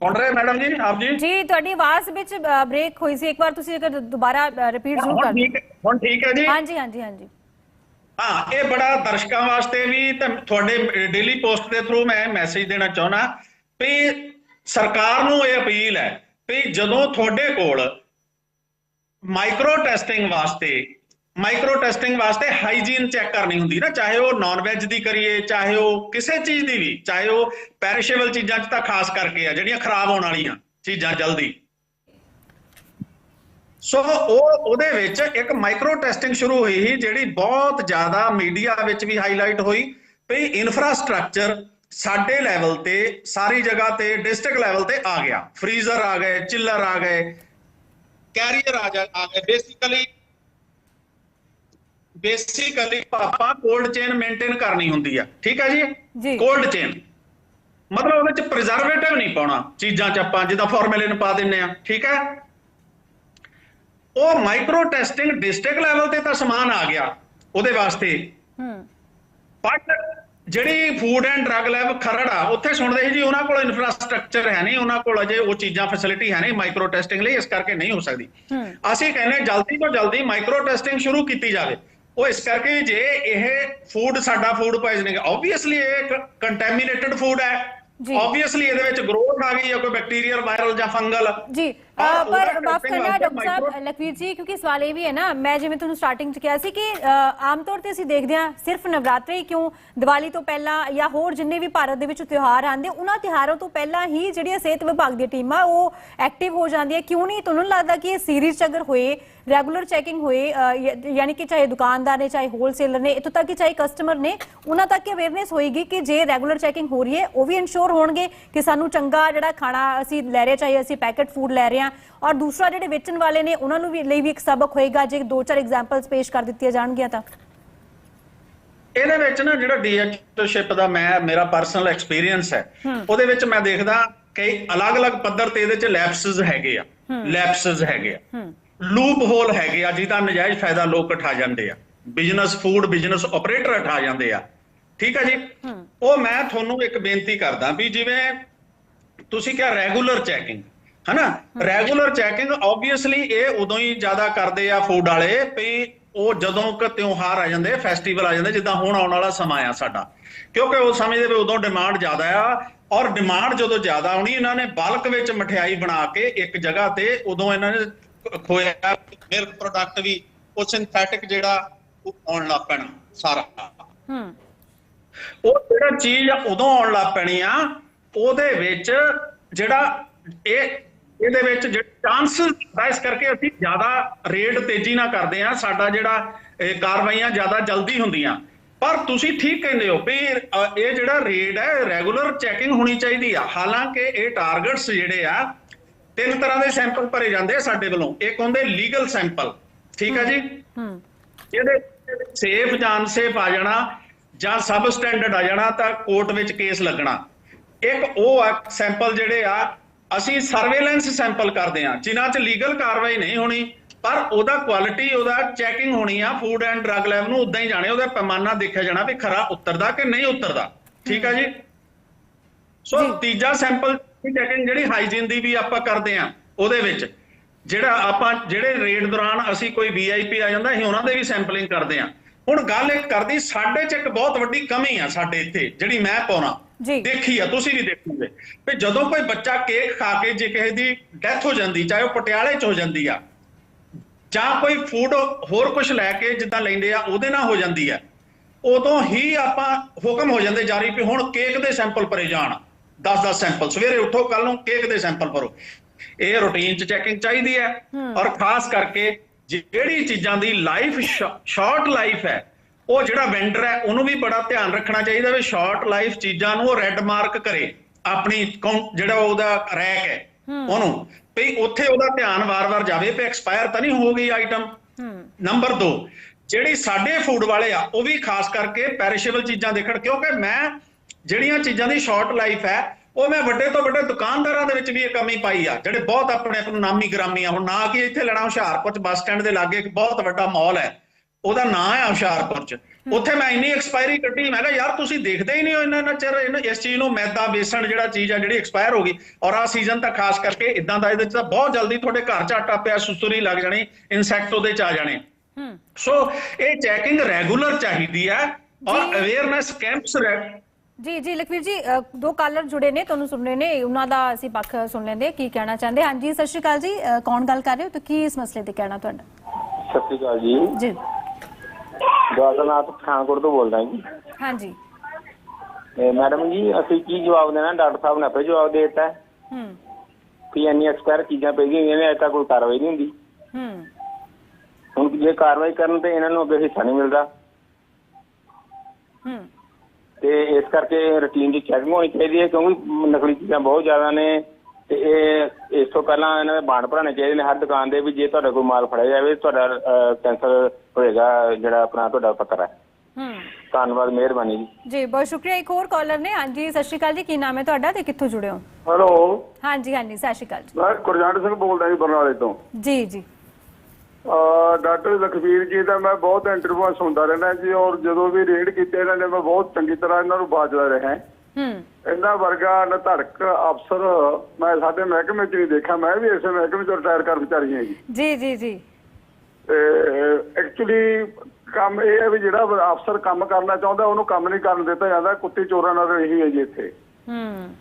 Speaker 6: ਸੁਣ ਰਹੇ ਮੈਡਮ ਜੀ ਆਪ ਜੀ?
Speaker 5: ਜੀ ਤੁਹਾਡੀ ਆਵਾਜ਼ ਵਿੱਚ ਬ੍ਰੇਕ ਹੋਈ ਸੀ। ਇੱਕ ਵਾਰ ਤੁਸੀਂ ਅਗਰ ਦੁਬਾਰਾ ਰਿਪੀਟ ਜ਼ਰੂਰ ਕਰ ਦਿਓ।
Speaker 6: ਠੀਕ ਹੈ ਹੁਣ ਠੀਕ ਹੈ ਜੀ?
Speaker 5: ਹਾਂਜੀ ਹਾਂਜੀ ਹਾਂਜੀ।
Speaker 6: ਹਾਂ ਇਹ ਬੜਾ ਦਰਸ਼ਕਾਂ ਵਾਸਤੇ ਵੀ ਤੇ ਤੁਹਾਡੇ ਡੇਲੀ ਪੋਸਟ ਦੇ ਥਰੂ ਮੈਂ ਮੈਸੇਜ ਦੇਣਾ ਚਾਹੁੰਦਾ ਵੀ ਸਰਕਾਰ ਨੂੰ ਇਹ ਅਪੀਲ ਹੈ ਵੀ ਜਦੋਂ ਤੁਹਾਡੇ ਕੋਲ ਮਾਈਕਰੋ ਟੈਸਟਿੰਗ ਵਾਸਤੇ ਮਾਈਕਰੋ ਟੈਸਟਿੰਗ ਵਾਸਤੇ ਹਾਈਜੀਨ ਚੈੱਕ ਕਰਨੀ ਹੁੰਦੀ ਨਾ, ਚਾਹੇ ਉਹ ਨਾਨ ਵੈਜ ਦੀ ਕਰੀਏ, ਚਾਹੇ ਉਹ ਕਿਸੇ ਚੀਜ਼ ਦੀ ਵੀ, ਚਾਹੇ ਉਹ ਪੈਰਿਸ਼ੇਬਲ ਚੀਜ਼ਾਂ 'ਚ ਤਾਂ ਖਾਸ ਕਰਕੇ ਆ, ਜਿਹੜੀਆਂ ਖਰਾਬ ਹੋਣ ਵਾਲੀਆਂ ਚੀਜ਼ਾਂ ਜਲਦੀ। ਸੋ ਉਹ, ਉਹਦੇ ਵਿੱਚ ਇੱਕ ਮਾਈਕਰੋ ਟੈਸਟਿੰਗ ਸ਼ੁਰੂ ਹੋਈ ਸੀ, ਜਿਹੜੀ ਬਹੁਤ ਜ਼ਿਆਦਾ ਮੀਡੀਆ ਵਿੱਚ ਵੀ ਹਾਈਲਾਈਟ ਹੋਈ ਵੀ ਇਨਫਰਾਸਟ੍ਰਕਚਰ ਸਾਡੇ ਲੈਵਲ ਤੇ, ਸਾਰੀ ਜਗ੍ਹਾ ਤੇ ਡਿਸਟ੍ਰਿਕਟ ਲੈਵਲ ਤੇ ਆ ਗਿਆ। ਫਰੀਜ਼ਰ ਆ ਗਏ ਚਿੱਲਰ ਆ ਗਏ ਕੈਰੀਅਰ ਆ ਜਾ ਆ ਗਏ ਬੇਸਿਕਲੀ ਬੇਸਿਕਲੀ ਪਾਪਾ ਕੋਲਡ ਚੇਨ ਮੇਨਟੇਨ ਕਰਨੀ ਹੁੰਦੀ ਆ। ਠੀਕ ਹੈ
Speaker 5: ਜੀ।
Speaker 6: ਕੋਲਡ ਚੇਨ ਮਤਲਬ ਉਹਦੇ ਚ ਪ੍ਰੀਜ਼ਰਵੇਟਿਵ ਨਹੀਂ ਪਾਉਣਾ ਚੀਜ਼ਾਂ ਚ ਆਪਾਂ ਜਿੱਦਾਂ ਫਾਰਮੈਲਿਨ ਪਾ ਦਿੰਨੇ ਆ। ਠੀਕ ਹੈ ਉਹ ਮਾਈਕਰੋ ਟੈਸਟਿੰਗ ਡਿਸਟ੍ਰਿਕਟ ਲੈਵਲ ਤੇ ਤਾਂ ਸਮਾਨ ਆ ਗਿਆ ਉਹਦੇ ਵਾਸਤੇ।
Speaker 5: ਹੂੰ।
Speaker 6: ਬਟ ਜਿਹੜੀ food and drug lab Kharar ਆ ਉੱਥੇ ਸੁਣਦੇ ਸੀ ਜੀ ਉਹਨਾਂ ਕੋਲ ਇਨਫਰਾਸਟ੍ਰਕਚਰ ਹੈ ਨਹੀਂ ਉਹਨਾਂ ਕੋਲ ਅਜੇ ਉਹ ਚੀਜ਼ਾਂ ਫੈਸਿਲਿਟੀ ਹੈ ਨਹੀਂ ਮਾਈਕਰੋ ਟੈਸਟਿੰਗ ਲਈ ਇਸ ਕਰਕੇ ਨਹੀਂ ਹੋ ਸਕਦੀ। ਅਸੀਂ ਕਹਿੰਦੇ ਜਲਦੀ ਤੋਂ ਜਲਦੀ ਮਾਈਕਰੋ ਟੈਸਟਿੰਗ ਸ਼ੁਰੂ ਕੀਤੀ ਜਾਵੇ। ਉਹ ਇਸ ਕਰਕੇ ਜੇ ਇਹ ਫੂਡ ਸਾਡਾ ਫੂਡ ਪੋਇਜ਼ਨਿੰਗ ਆਬਵੀਅਸਲੀ ਇਹ ਕੰਟੈਮੀਨੇਟਡ ਫੂਡ ਹੈ। ਆਬਵੀਅਸਲੀ ਇਹਦੇ ਵਿੱਚ ਗਰੋਥ ਆ ਗਈ ਹੈ ਕੋਈ ਬੈਕਟੀਰੀਅਲ ਵਾਇਰਲ ਜਾਂ ਫੰਗਲ
Speaker 5: ਜੀ। ਪਰ ਮਾਫ ਕਰਨਾ ਡਾਕਟਰ ਸਾਹਿਬ ਲਖਵੀਰ ਜੀ ਕਿਉਂਕਿ ਸਵਾਲ ਇਹ ਵੀ ਹੈ ਨਾ ਮੈਂ ਜਿਵੇਂ ਤੁਹਾਨੂੰ ਸਟਾਰਟਿੰਗ ਚ ਕਿਹਾ ਸੀ ਕਿ ਆਮ ਤੌਰ ਤੇ ਅਸੀਂ ਦੇਖਦੇ ਹਾਂ ਸਿਰਫ ਨਵਰਾਤਰੇ ਕਿਉਂ ਦੀਵਾਲੀ ਤੋਂ ਪਹਿਲਾਂ ਜਾਂ ਹੋਰ ਜਿੰਨੇ ਵੀ ਭਾਰਤ ਦੇ ਵਿੱਚ ਤਿਉਹਾਰ ਆਉਂਦੇ ਉਹਨਾਂ ਤਿਉਹਾਰਾਂ ਤੋਂ ਪਹਿਲਾਂ ਹੀ ਜਿਹੜੀਆਂ ਸਿਹਤ ਵਿਭਾਗ ਦੀਆਂ ਟੀਮਾਂ ਉਹ ਐਕਟਿਵ ਹੋ ਜਾਂਦੀਆਂ। ਕਿਉਂ ਨਹੀਂ? ਤੁਹਾਨੂੰ ਲੱਗਦਾ ਕਿ ਇਹ ਸੀਰੀਜ਼ ਅਗਰ ਹੋਏ ਰੈਗੂਲਰ ਚੈਕਿੰਗ ਹੋਏ ਯਾਨੀ ਕਿ ਚਾਹੇ ਦੁਕਾਨਦਾਰ ਨੇ ਚਾਹੇ ਹੋਲਸੇਲਰ ਨੇ ਇੱਥੋਂ ਤੱਕ ਕਿ ਚਾਹੇ ਕਸਟਮਰ ਨੇ ਉਹਨਾਂ ਤੱਕ ਅਵੇਅਰਨੈਸ ਹੋਏਗੀ ਕਿ ਜੇ ਰੈਗੂਲਰ ਚੈਕਿੰਗ ਹੋ ਰਹੀ ਹੈ ਉਹ ਵੀ ਇਨਸ਼ੋਰ ਹੋਣਗੇ ਕਿ ਸਾਨੂੰ ਚੰਗਾ ਜਿਹੜਾ ਖਾਣਾ ਅਸੀਂ ਲੈ ਰਹੇ ਚਾਹੇ ਅਸੀਂ ਪੈਕੇਟ ਫੂਡ ਲੈ ਰਹੇ ਹਾਂ ਔਰ ਦੂਸਰਾ ਜਿਹੜੇ ਵੇਚਣ ਵਾਲੇ ਨੇ ਉਹਨਾਂ ਨੂੰ ਵੀ ਲਈ ਵੀ ਇੱਕ ਸਬਕ ਹੋਏਗਾ। ਜੇ ਦੋ ਚਾਰ ਐਗਜ਼ਾਮਪਲਸ ਪੇਸ਼ ਕਰ ਦਿੱਤੀਆਂ ਜਾਣਗੀਆਂ ਤਾਂ।
Speaker 6: ਇਹਦੇ ਵਿੱਚ ਨਾ ਜਿਹੜਾ ਡੀਐਚਓਸ਼ਿਪ ਦਾ ਮੈਂ ਮੇਰਾ ਪਰਸਨਲ ਐਕਸਪੀਰੀਅੰਸ ਹੈ ਉਹਦੇ ਵਿੱਚ ਮੈਂ ਦੇਖਦਾ ਕਈ ਅਲੱਗ-ਅਲੱਗ ਪੱਧਰ ਤੇ ਇਹਦੇ ਚ ਲੈਪਸਸ ਹੈਗੇ ਆ। ਲੈਪਸਸ ਹੈਗੇ ਆ। ਲੂਪ ਹੋਲ ਹੈਗੇ ਆ ਜਿਹਦਾ ਨਜਾਇਜ਼ ਫਾਇਦਾ ਲੋਕ ਉਠਾ ਜਾਂਦੇ ਆ। ਬਿਜ਼ਨਸ ਫੂਡ ਬਿਜ਼ਨਸ ਆਪਰੇਟਰ ਉਠਾ ਜਾਂਦੇ ਆ। ਠੀਕ ਹੈ ਜੀ? ਉਹ ਮੈਂ ਤੁਹਾਨੂੰ ਇੱਕ ਬੇਨਤੀ ਕਰਦਾ ਵੀ ਜਿਵੇਂ ਤੁਸੀਂ ਕਿਹਾ ਰੈਗੂਲਰ ਚੈਕਿੰਗ ਹਨਾ? ਰੈਗੂਲਰ ਚੈਕਿੰਗ ਆਬਵੀਅਸਲੀ ਇਹ ਉਦੋਂ ਹੀ ਜ਼ਿਆਦਾ ਕਰਦੇ ਆ ਫੂਡ ਵਾਲੇ ਵੀ ਉਹ ਜਦੋਂ ਕ ਤਿਉਹਾਰ ਆ ਜਾਂਦੇ ਫੈਸਟੀਵਲ ਆ ਜਾਂਦੇ ਜਿੱਦਾਂ ਹੁਣ ਆਉਣ ਵਾਲਾ ਸਮਾਂ ਆ ਸਾਡਾ। ਕਿਉਂਕਿ ਉਹ ਸਮੇਂ ਦੇ ਵੀ ਉਦੋਂ ਡਿਮਾਂਡ ਜ਼ਿਆਦਾ ਆ ਔਰ ਡਿਮਾਂਡ ਜਦੋਂ ਜ਼ਿਆਦਾ ਆਉਣੀ ਇਹਨਾਂ ਨੇ ਬਲਕ ਵਿੱਚ ਮਠਿਆਈ ਬਣਾ ਕੇ ਇੱਕ ਜਗ੍ਹਾ ਤੇ ਉਦੋਂ ਇਹਨਾਂ ਨੇ ਖੋਇਆ ਮਿਲਕ ਪ੍ਰੋਡਕਟ ਵੀ ਉਹ ਸਿੰਥੈਟਿਕ ਜਿਹੜਾ ਉਹ ਆਉਣ ਲੱਗ ਪੈਣਾ ਸਾਰਾ।
Speaker 5: ਹੂੰ।
Speaker 6: ਉਹ ਜਿਹੜਾ ਚੀਜ਼ ਉਦੋਂ ਆਉਣ ਲੱਗ ਪੈਣੀ ਆ ਉਹਦੇ ਵਿੱਚ ਜਿਹੜਾ ਇਹ ਇਹਦੇ ਵਿੱਚ ਜਿਹੜੇ ਚਾਂਸਸ ਦਾ ਇਸ ਕਰਕੇ ਅਸੀਂ ਜ਼ਿਆਦਾ ਰੇਟ ਤੇਜ਼ੀ ਨਾਲ ਕਰਦੇ ਆ ਸਾਡਾ ਜਿਹੜਾ ਕਾਰਵਾਈਆਂ ਜ਼ਿਆਦਾ ਜਲਦੀ ਹੁੰਦੀਆਂ। ਪਰ ਤੁਸੀਂ ਠੀਕ ਕਹਿੰਦੇ ਹੋ ਵੀ ਇਹ ਜਿਹੜਾ ਰੇਟ ਹੈ ਰੈਗੂਲਰ ਚੈਕਿੰਗ ਹੋਣੀ ਚਾਹੀਦੀ ਆ। ਹਾਲਾਂਕਿ ਇਹ ਟਾਰਗੇਟਸ ਜਿਹੜੇ ਆ ਤਿੰਨ ਤਰ੍ਹਾਂ ਦੇ ਸੈਂਪਲ ਭਰੇ ਜਾਂਦੇ ਆ ਸਾਡੇ ਵੱਲੋਂ। ਇੱਕ ਹੁੰਦੇ ਲੀਗਲ ਸੈਂਪਲ ਠੀਕ ਹੈ ਜੀ?
Speaker 5: ਹੂੰ
Speaker 6: ਇਹਦੇ ਸੇਫ ਜਾਂ ਅਨਸੇਫ ਆ ਜਾਣਾ ਜਾਂ ਸਬ ਸਟੈਂਡਰਡ ਆ ਜਾਣਾ ਤਾਂ ਕੋਰਟ ਵਿੱਚ ਕੇਸ ਲੱਗਣਾ। ਇੱਕ ਉਹ ਆ ਸੈਂਪਲ ਜਿਹੜੇ ਆ ਅਸੀਂ ਸਰਵੇਲੈਂਸ ਸੈਂਪਲ ਕਰਦੇ ਆ ਜਿਨ੍ਹਾਂ 'ਚ ਲੀਗਲ ਕਾਰਵਾਈ ਨਹੀਂ ਹੋਣੀ ਪਰ ਉਹਦਾ ਕੁਆਲਿਟੀ ਉਹਦਾ ਚੈਕਿੰਗ ਹੋਣੀ ਆ ਫੂਡ ਐਂਡ ਡਰੱਗ ਲੈਬ ਨੂੰ ਉਦਾਂ ਹੀ ਜਾਣੇ ਉਹਦਾ ਪੈਮਾਨਾ ਦੇਖਿਆ ਜਾਣਾ ਵੀ ਖਰਾ ਉਤਰਦਾ ਕਿ ਨਹੀਂ ਉਤਰਦਾ। ਠੀਕ ਆ ਜੀ? ਸੋ ਤੀਜਾ ਸੈਂਪਲ ਚੈਕਿੰਗ ਜਿਹੜੀ ਹਾਈਜੀਨ ਦੀ ਵੀ ਆਪਾਂ ਕਰਦੇ ਆ ਉਹਦੇ ਵਿੱਚ ਜਿਹੜਾ ਆਪਾਂ ਜਿਹੜੇ ਰੇਡ ਦੌਰਾਨ ਅਸੀਂ ਕੋਈ ਵੀਆਈਪੀ ਆ ਜਾਂਦਾ ਅਸੀਂ ਉਹਨਾਂ ਦੇ ਵੀ ਸੈਂਪਲਿੰਗ ਕਰਦੇ ਆ ਹੁਣ ਗੱਲ ਇੱਕ ਕਰਦੀ ਸਾਡੇ ਚ ਇੱਕ ਬਹੁਤ ਵੱਡੀ ਕਮੀ ਆ ਸਾਡੇ ਇੱਥੇ ਜਿਹੜੀ ਮੈਂ ਪਾਉਣਾ।
Speaker 5: ਜੀ।
Speaker 6: ਦੇਖੀ ਆ ਤੁਸੀਂ ਵੀ ਦੇਖੋਗੇ। ਵੀ ਜਦੋਂ ਕੋਈ ਬੱਚਾ ਕੇਕ ਖਾ ਕੇ ਜੇ ਕਿਸੇ ਦੀ ਡੈਥ ਹੋ ਜਾਂਦੀ ਚਾਹੇ ਉਹ ਪਟਿਆਲੇ ਚ ਹੋ ਜਾਂਦੀ ਆ ਜਾਂ ਕੋਈ ਫੂਡ ਹੋਰ ਕੁਝ ਲੈ ਕੇ ਜਿੱਦਾਂ ਲੈਂਦੇ ਆ ਉਹਦੇ ਨਾਲ ਹੋ ਜਾਂਦੀ ਆ। ਉਦੋਂ ਹੀ ਆਪਾਂ ਹੁਕਮ ਹੋ ਜਾਂਦੇ ਜਾਰੀ ਵੀ ਹੁਣ ਕੇਕ ਦੇ ਸੈਂਪਲ ਭਰੇ ਜਾਣ। 10-10 ਸੈਂਪਲ ਸਵੇਰੇ ਉੱਠੋ ਕੱਲ ਨੂੰ ਕੇਕ ਦੇ ਸੈਂਪਲ ਭਰੋ। ਇਹ ਰੂਟੀਨ ਚ ਚੈਕਿੰਗ ਚਾਹੀਦੀ ਹੈ। ਔਰ ਖਾਸ ਕਰਕੇ ਜਿਹੜੀ ਚੀਜ਼ਾਂ ਦੀ ਲਾਈਫ ਸ਼ਾਰਟ ਲਾਈਫ ਹੈ ਉਹ ਜਿਹੜਾ ਵੈਂਡਰ ਹੈ ਉਹਨੂੰ ਵੀ ਬੜਾ ਧਿਆਨ ਰੱਖਣਾ ਚਾਹੀਦਾ ਵੀ ਸ਼ਾਰਟ ਲਾਈਫ ਚੀਜ਼ਾਂ ਨੂੰ ਉਹ ਰੈੱਡ ਮਾਰਕ ਕਰੇ। ਆਪਣੀ ਜਿਹੜਾ ਉਹਦਾ ਰੈਕ ਹੈ ਉਹਨੂੰ। ਵੀ ਉੱਥੇ ਉਹਦਾ ਧਿਆਨ ਵਾਰ-ਵਾਰ ਜਾਵੇ ਵੀ ਐਕਸਪਾਇਰ ਤਾਂ ਨਹੀਂ ਹੋ ਗਈ ਆਈਟਮ ਨੰਬਰ 2 ਜਿਹੜੀ ਸਾਡੇ ਫੂਡ ਵਾਲੇ ਆ ਉਹ ਵੀ ਖਾਸ ਕਰਕੇ ਪੈਰਿਸ਼ੇਬਲ ਚੀਜ਼ਾਂ ਦੇਖਣ ਕਿਉਂਕਿ ਮੈਂ ਜਿਹੜੀਆਂ ਚੀਜ਼ਾਂ ਦੀ ਸ਼ਾਰਟ ਲਾਈਫ ਹੈ ਉਹ ਮੈਂ ਵੱਡੇ ਤੋਂ ਵੱਡੇ ਦੁਕਾਨਦਾਰਾਂ ਦੇ ਵਿੱਚ ਵੀ ਇਹ ਕਮੀ ਪਾਈ ਆ ਜਿਹੜੇ ਬਹੁਤ ਆਪਣੇ ਆਪ ਨੂੰ ਨਾਮੀ ਗ੍ਰਾਮੀ ਆ। ਹੁਣ ਨਾ ਕਿ ਇੱਥੇ ਲੈਣਾ ਹੁਸ਼ਿਆਰਪੁਰ ਚ ਬੱਸ ਸਟੈਂਡ ਦੇ ਲਾਗੇ ਇੱਕ ਬਹੁਤ ਵੱਡਾ ਮਾਲ ਹੈ। ਉਹਦਾ ਨਾਂ ਹੈ ਹੁਸ਼ਿਆਰਪੁਰ ਚ। ਉੱਥੇ ਮੈਂ ਇੰਨੀ ਐਕਸਪਾਇਰੀ ਕੱਢੀ ਮੈਂ ਕਿਹਾ ਯਾਰ ਤੁਸੀਂ ਦੇਖਦੇ ਹੀ ਨਹੀਂ ਹੋ ਇੰਨਾ ਇੰਨਾ ਚਿਰ ਇਹਨਾਂ- ਇਸ ਚੀਜ਼ ਨੂੰ ਮੈਦਾ ਬੇਸਣ ਜਿਹੜਾ ਚੀਜ਼ ਆ ਜਿਹੜੀ ਐਕਸਪਾਇਰ ਹੋ ਗਈ। ਔਰ ਆ ਸੀਜ਼ਨ ਤਾਂ ਖਾਸ ਕਰਕੇ ਇਦਾਂ ਦਾ ਇਹਦੇ ਚ ਤਾਂ ਬਹੁਤ ਜਲਦੀ ਤੁਹਾਡੇ ਘਰ ਚ ਆਟਾ ਪਿਆ ਸੁਸੁਰੀ ਲੱਗ ਜਾਣੀ ਇਨਸੈਕਟ ਉਹਦੇ ਚ ਆ ਜਾਣੇ।
Speaker 5: ਹੂੰ।
Speaker 6: ਸੋ ਇਹ ਚੈਕਿੰਗ ਰੈਗੂਲਰ ਚਾਹੀਦੀ ਹੈ ਔਰ। ਅਵੇਅਰਨੈਸ ਕੈਂਪਸ
Speaker 5: ਜੀ ਜੀ ਲਖਵੀਰ ਜੀ ਦੋ ਕਾਲਰ ਜੁੜੇ ਨੇ ਤੁਹਾਨੂੰ ਸੁਣ ਰਹੇ ਨੇ ਉਹਨਾਂ ਦਾ ਅਸੀਂ ਪੱਖ ਸੁਣ ਲੈਂਦੇ ਕੀ ਕਹਿਣਾ ਚਾਹੁੰਦੇ? ਹਾਂਜੀ ਸਤਿ ਸ਼੍ਰੀ ਅਕਾਲ ਜੀ ਕੌਣ ਗੱਲ ਕਰ ਰਹੇ ਹੋ ਤੇ ਕੀ ਇਸ ਮਸਲੇ ਤੇ ਕਹਿਣਾ ਤੁਹਾਡਾ?
Speaker 9: ਸਤਿ ਸ਼੍ਰੀ ਅਕਾਲ ਜੀ।
Speaker 5: ਜੀ।
Speaker 9: ਦਵਾਦਨਾਥ ਪਠਾਨਕੋਟ ਤੋਂ ਬੋਲਦਾ ਜੀ।
Speaker 5: ਹਾਂਜੀ।
Speaker 9: ਮੈਡਮ ਜੀ ਅਸੀਂ ਕੀ ਜਵਾਬ ਦੇਣਾ? ਡਾਕਟਰ ਸਾਹਿਬ ਨੇ ਆਪੇ ਜਵਾਬ ਦੇ ਦਿੱਤਾ। ਹੈ।
Speaker 5: ਹੂੰ
Speaker 9: ਕਿ ਇੰਨੀ ਐਕਸਪਾਇਰ ਚੀਜ਼ਾਂ ਪਈ ਗਈਆਂ ਨੇ ਅਜੇ ਤੱਕ ਕੋਈ ਕਾਰਵਾਈ ਨਹੀਂ ਹੁੰਦੀ।
Speaker 5: ਹੂੰ।
Speaker 9: ਹੁਣ ਜੇ ਕਾਰਵਾਈ ਕਰਨ ਤੇ ਇਹਨਾਂ ਨੂੰ ਅੱਗੇ ਹਿੱਸਾ ਨਹੀਂ ਮਿਲਦਾ।
Speaker 5: ਹੂੰ।
Speaker 9: ਤੇ ਇਸ ਕਰਕੇ ਰੂਟੀਨ ਦੀ ਚੈਕਿੰਗ ਹੋਣੀ ਚਾਹੀਦੀ ਹੈ ਕਿਉਂਕਿ ਨਕਲੀ ਚੀਜ਼ਾਂ ਬਹੁਤ ਜ਼ਿਆਦਾ ਨੇ। ਤੇ ਇਹ ਇਸ ਤੋਂ ਪਹਿਲਾਂ ਇਹਨਾਂ ਦੇ ਬਾਣ ਭਰਾਣੇ ਚਾਹੀਦੇ ਨੇ ਹਰ ਦੁਕਾਨ ਦੇ ਵੀ ਜੇ ਤੁਹਾਡਾ ਕੋਈ ਮਾਲ ਫੜਿਆ ਜਾਵੇ ਤੁਹਾਡਾ ਕੈਂਸਲ ਹੋਏਗਾ ਜਿਹੜਾ ਆਪਣਾ ਤੁਹਾਡਾ ਪੱਤਰ ਹੈ।
Speaker 5: ਹੂੰ।
Speaker 9: ਧੰਨਵਾਦ ਮਿਹਰਬਾਨੀ ਜੀ।
Speaker 5: ਜੀ ਬਹੁਤ ਸ਼ੁਕਰੀਆ। ਇੱਕ ਹੋਰ ਕਾਲਰ ਨੇ। ਹਾਂਜੀ ਸਤਿ ਸ਼੍ਰੀ ਅਕਾਲ ਜੀ। ਕੀ ਨਾਮ ਹੈ ਤੁਹਾਡਾ ਤੇ ਕਿੱਥੋਂ ਜੁੜੇ ਹੋ?
Speaker 8: ਹੈਲੋ।
Speaker 5: ਹਾਂਜੀ ਹਾਂਜੀ ਸਤਿ ਸ਼੍ਰੀ ਅਕਾਲ ਜੀ।
Speaker 8: ਮੈਂ ਗੁਰਜੰਟ ਸਿੰਘ ਬੋਲਦਾ ਜੀ ਬਰਨਾਲੇ ਤੋਂ।
Speaker 5: ਜੀ ਜੀ।
Speaker 8: ਡਾਕਟਰ ਲਖਵੀਰ ਜੀ ਦਾ ਮੈਂ ਬਹੁਤ ਇੰਟਰਵਿਊ ਸੁਣਦਾ ਰਹਿੰਦਾ ਜੀ ਔਰ ਜਦੋਂ ਵੀ ਰੇਡ ਕੀਤੇ ਇਹਨਾਂ ਨੇ ਮੈਂ ਬਹੁਤ ਚੰਗੀ ਤਰ੍ਹਾਂ ਇਹਨਾਂ ਨੂੰ ਬਾਜਦਾ ਰਿਹਾ।
Speaker 5: ਹੂੰ
Speaker 8: ਇਹਨਾਂ ਵਰਗਾ ਨਧੜਕ ਅਫਸਰ ਮੈਂ ਸਾਡੇ ਮਹਿਕਮੇ 'ਚ ਨਹੀਂ ਦੇਖਿਆ ਮੈਂ ਵੀ ਇਸੇ ਮਹਿਕਮੇ 'ਚ ਰਿਟਾਇਰ ਕਰਮਚਾਰੀ ਹਾਂ ਜੀ
Speaker 5: ਜੀ ਜੀ। ਜੀ
Speaker 8: ਐਕਚੁਅਲੀ ਕੰਮ ਇਹ ਹੈ ਵੀ ਜਿਹੜਾ ਅਫਸਰ ਕੰਮ ਕਰਨਾ ਚਾਹੁੰਦਾ ਉਹਨੂੰ ਕੰਮ ਨਹੀਂ ਕਰਨ ਦਿੱਤਾ ਜਾਂਦਾ ਕੁੱਤੇ ਚੋਰਾਂ ਨਾਲ ਇਹੀ ਹੈ ਜੀ ਇੱਥੇ।
Speaker 5: ਹੂੰ।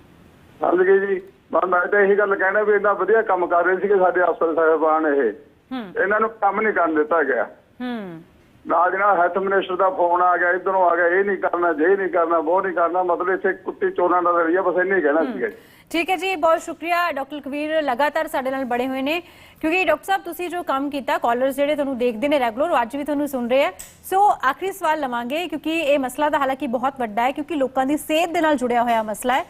Speaker 8: ਸਮਝ ਗਏ ਜੀ? ਮੈਂ ਮੈਂ ਤਾਂ ਇਹੀ ਗੱਲ ਕਹਿਣਾ ਵੀ ਇੰਨਾ ਵਧੀਆ ਕੰਮ ਕਰ ਰਹੇ ਸੀਗੇ ਸਾਡੇ ਅਫਸਰ ਸਾਹਿਬਾਨ ਇਹ।
Speaker 5: ਹੂੰ।
Speaker 8: ਇਹਨਾਂ ਨੂੰ ਕੰਮ ਨਹੀਂ ਕਰਨ ਦਿੱਤਾ ਗਿਆ।
Speaker 5: ਹੂੰ।
Speaker 8: ਨਾਲ ਨਾਲ ਹੈਲਥ ਮਿਨਿਸਟਰ ਦਾ ਫੋਨ ਆ ਗਿਆ ਇਧਰੋਂ ਆ ਗਿਆ ਇਹ ਨਹੀਂ ਕਰਨਾ ਜੇ ਨਹੀਂ ਕਰਨਾ ਉਹ ਨਹੀਂ ਕਰਨਾ ਮਤਲਬ ਇੱਥੇ ਕੁੱਤੀ ਚੋਰਾਂ ਦਾ ਰਹੀਆ ਬਸ ਇੰਨੇ ਕਹਿਣਾ ਸੀਗਾ ਜੀ।
Speaker 5: ਠੀਕ ਹੈ ਜੀ ਬਹੁਤ ਸ਼ੁਕਰੀਆ ਡਾਕਟਰ ਕਬੀਰ ਲਗਾਤਾਰ ਸਾਡੇ ਨਾਲ ਬੜੇ ਹੋਏ ਨੇ। ਕਿਉਂਕਿ ਡਾਕਟਰ ਸਾਹਿਬ ਤੁਸੀਂ ਜੋ ਕੰਮ ਕੀਤਾ ਕਾਲਰਸ ਜਿਹੜੇ ਤੁਹਾਨੂੰ ਦੇਖਦੇ ਨੇ ਰੈਗੂਲਰ ਅੱਜ ਵੀ ਤੁਹਾਨੂੰ ਸੁਣ ਰਹੇ ਆ। ਸੋ ਆਖਰੀ ਸਵਾਲ ਲਵਾਂਗੇ ਕਿਉਂਕਿ ਇਹ ਮਸਲਾ ਤਾਂ ਹਾਲਾਂਕਿ ਬਹੁਤ ਵੱਡਾ ਹੈ ਕਿਉਂਕਿ ਲੋਕਾਂ ਦੀ ਸਿਹਤ ਦੇ ਨਾਲ ਜੁੜਿਆ ਹੋਇਆ ਮਸਲਾ ਹੈ।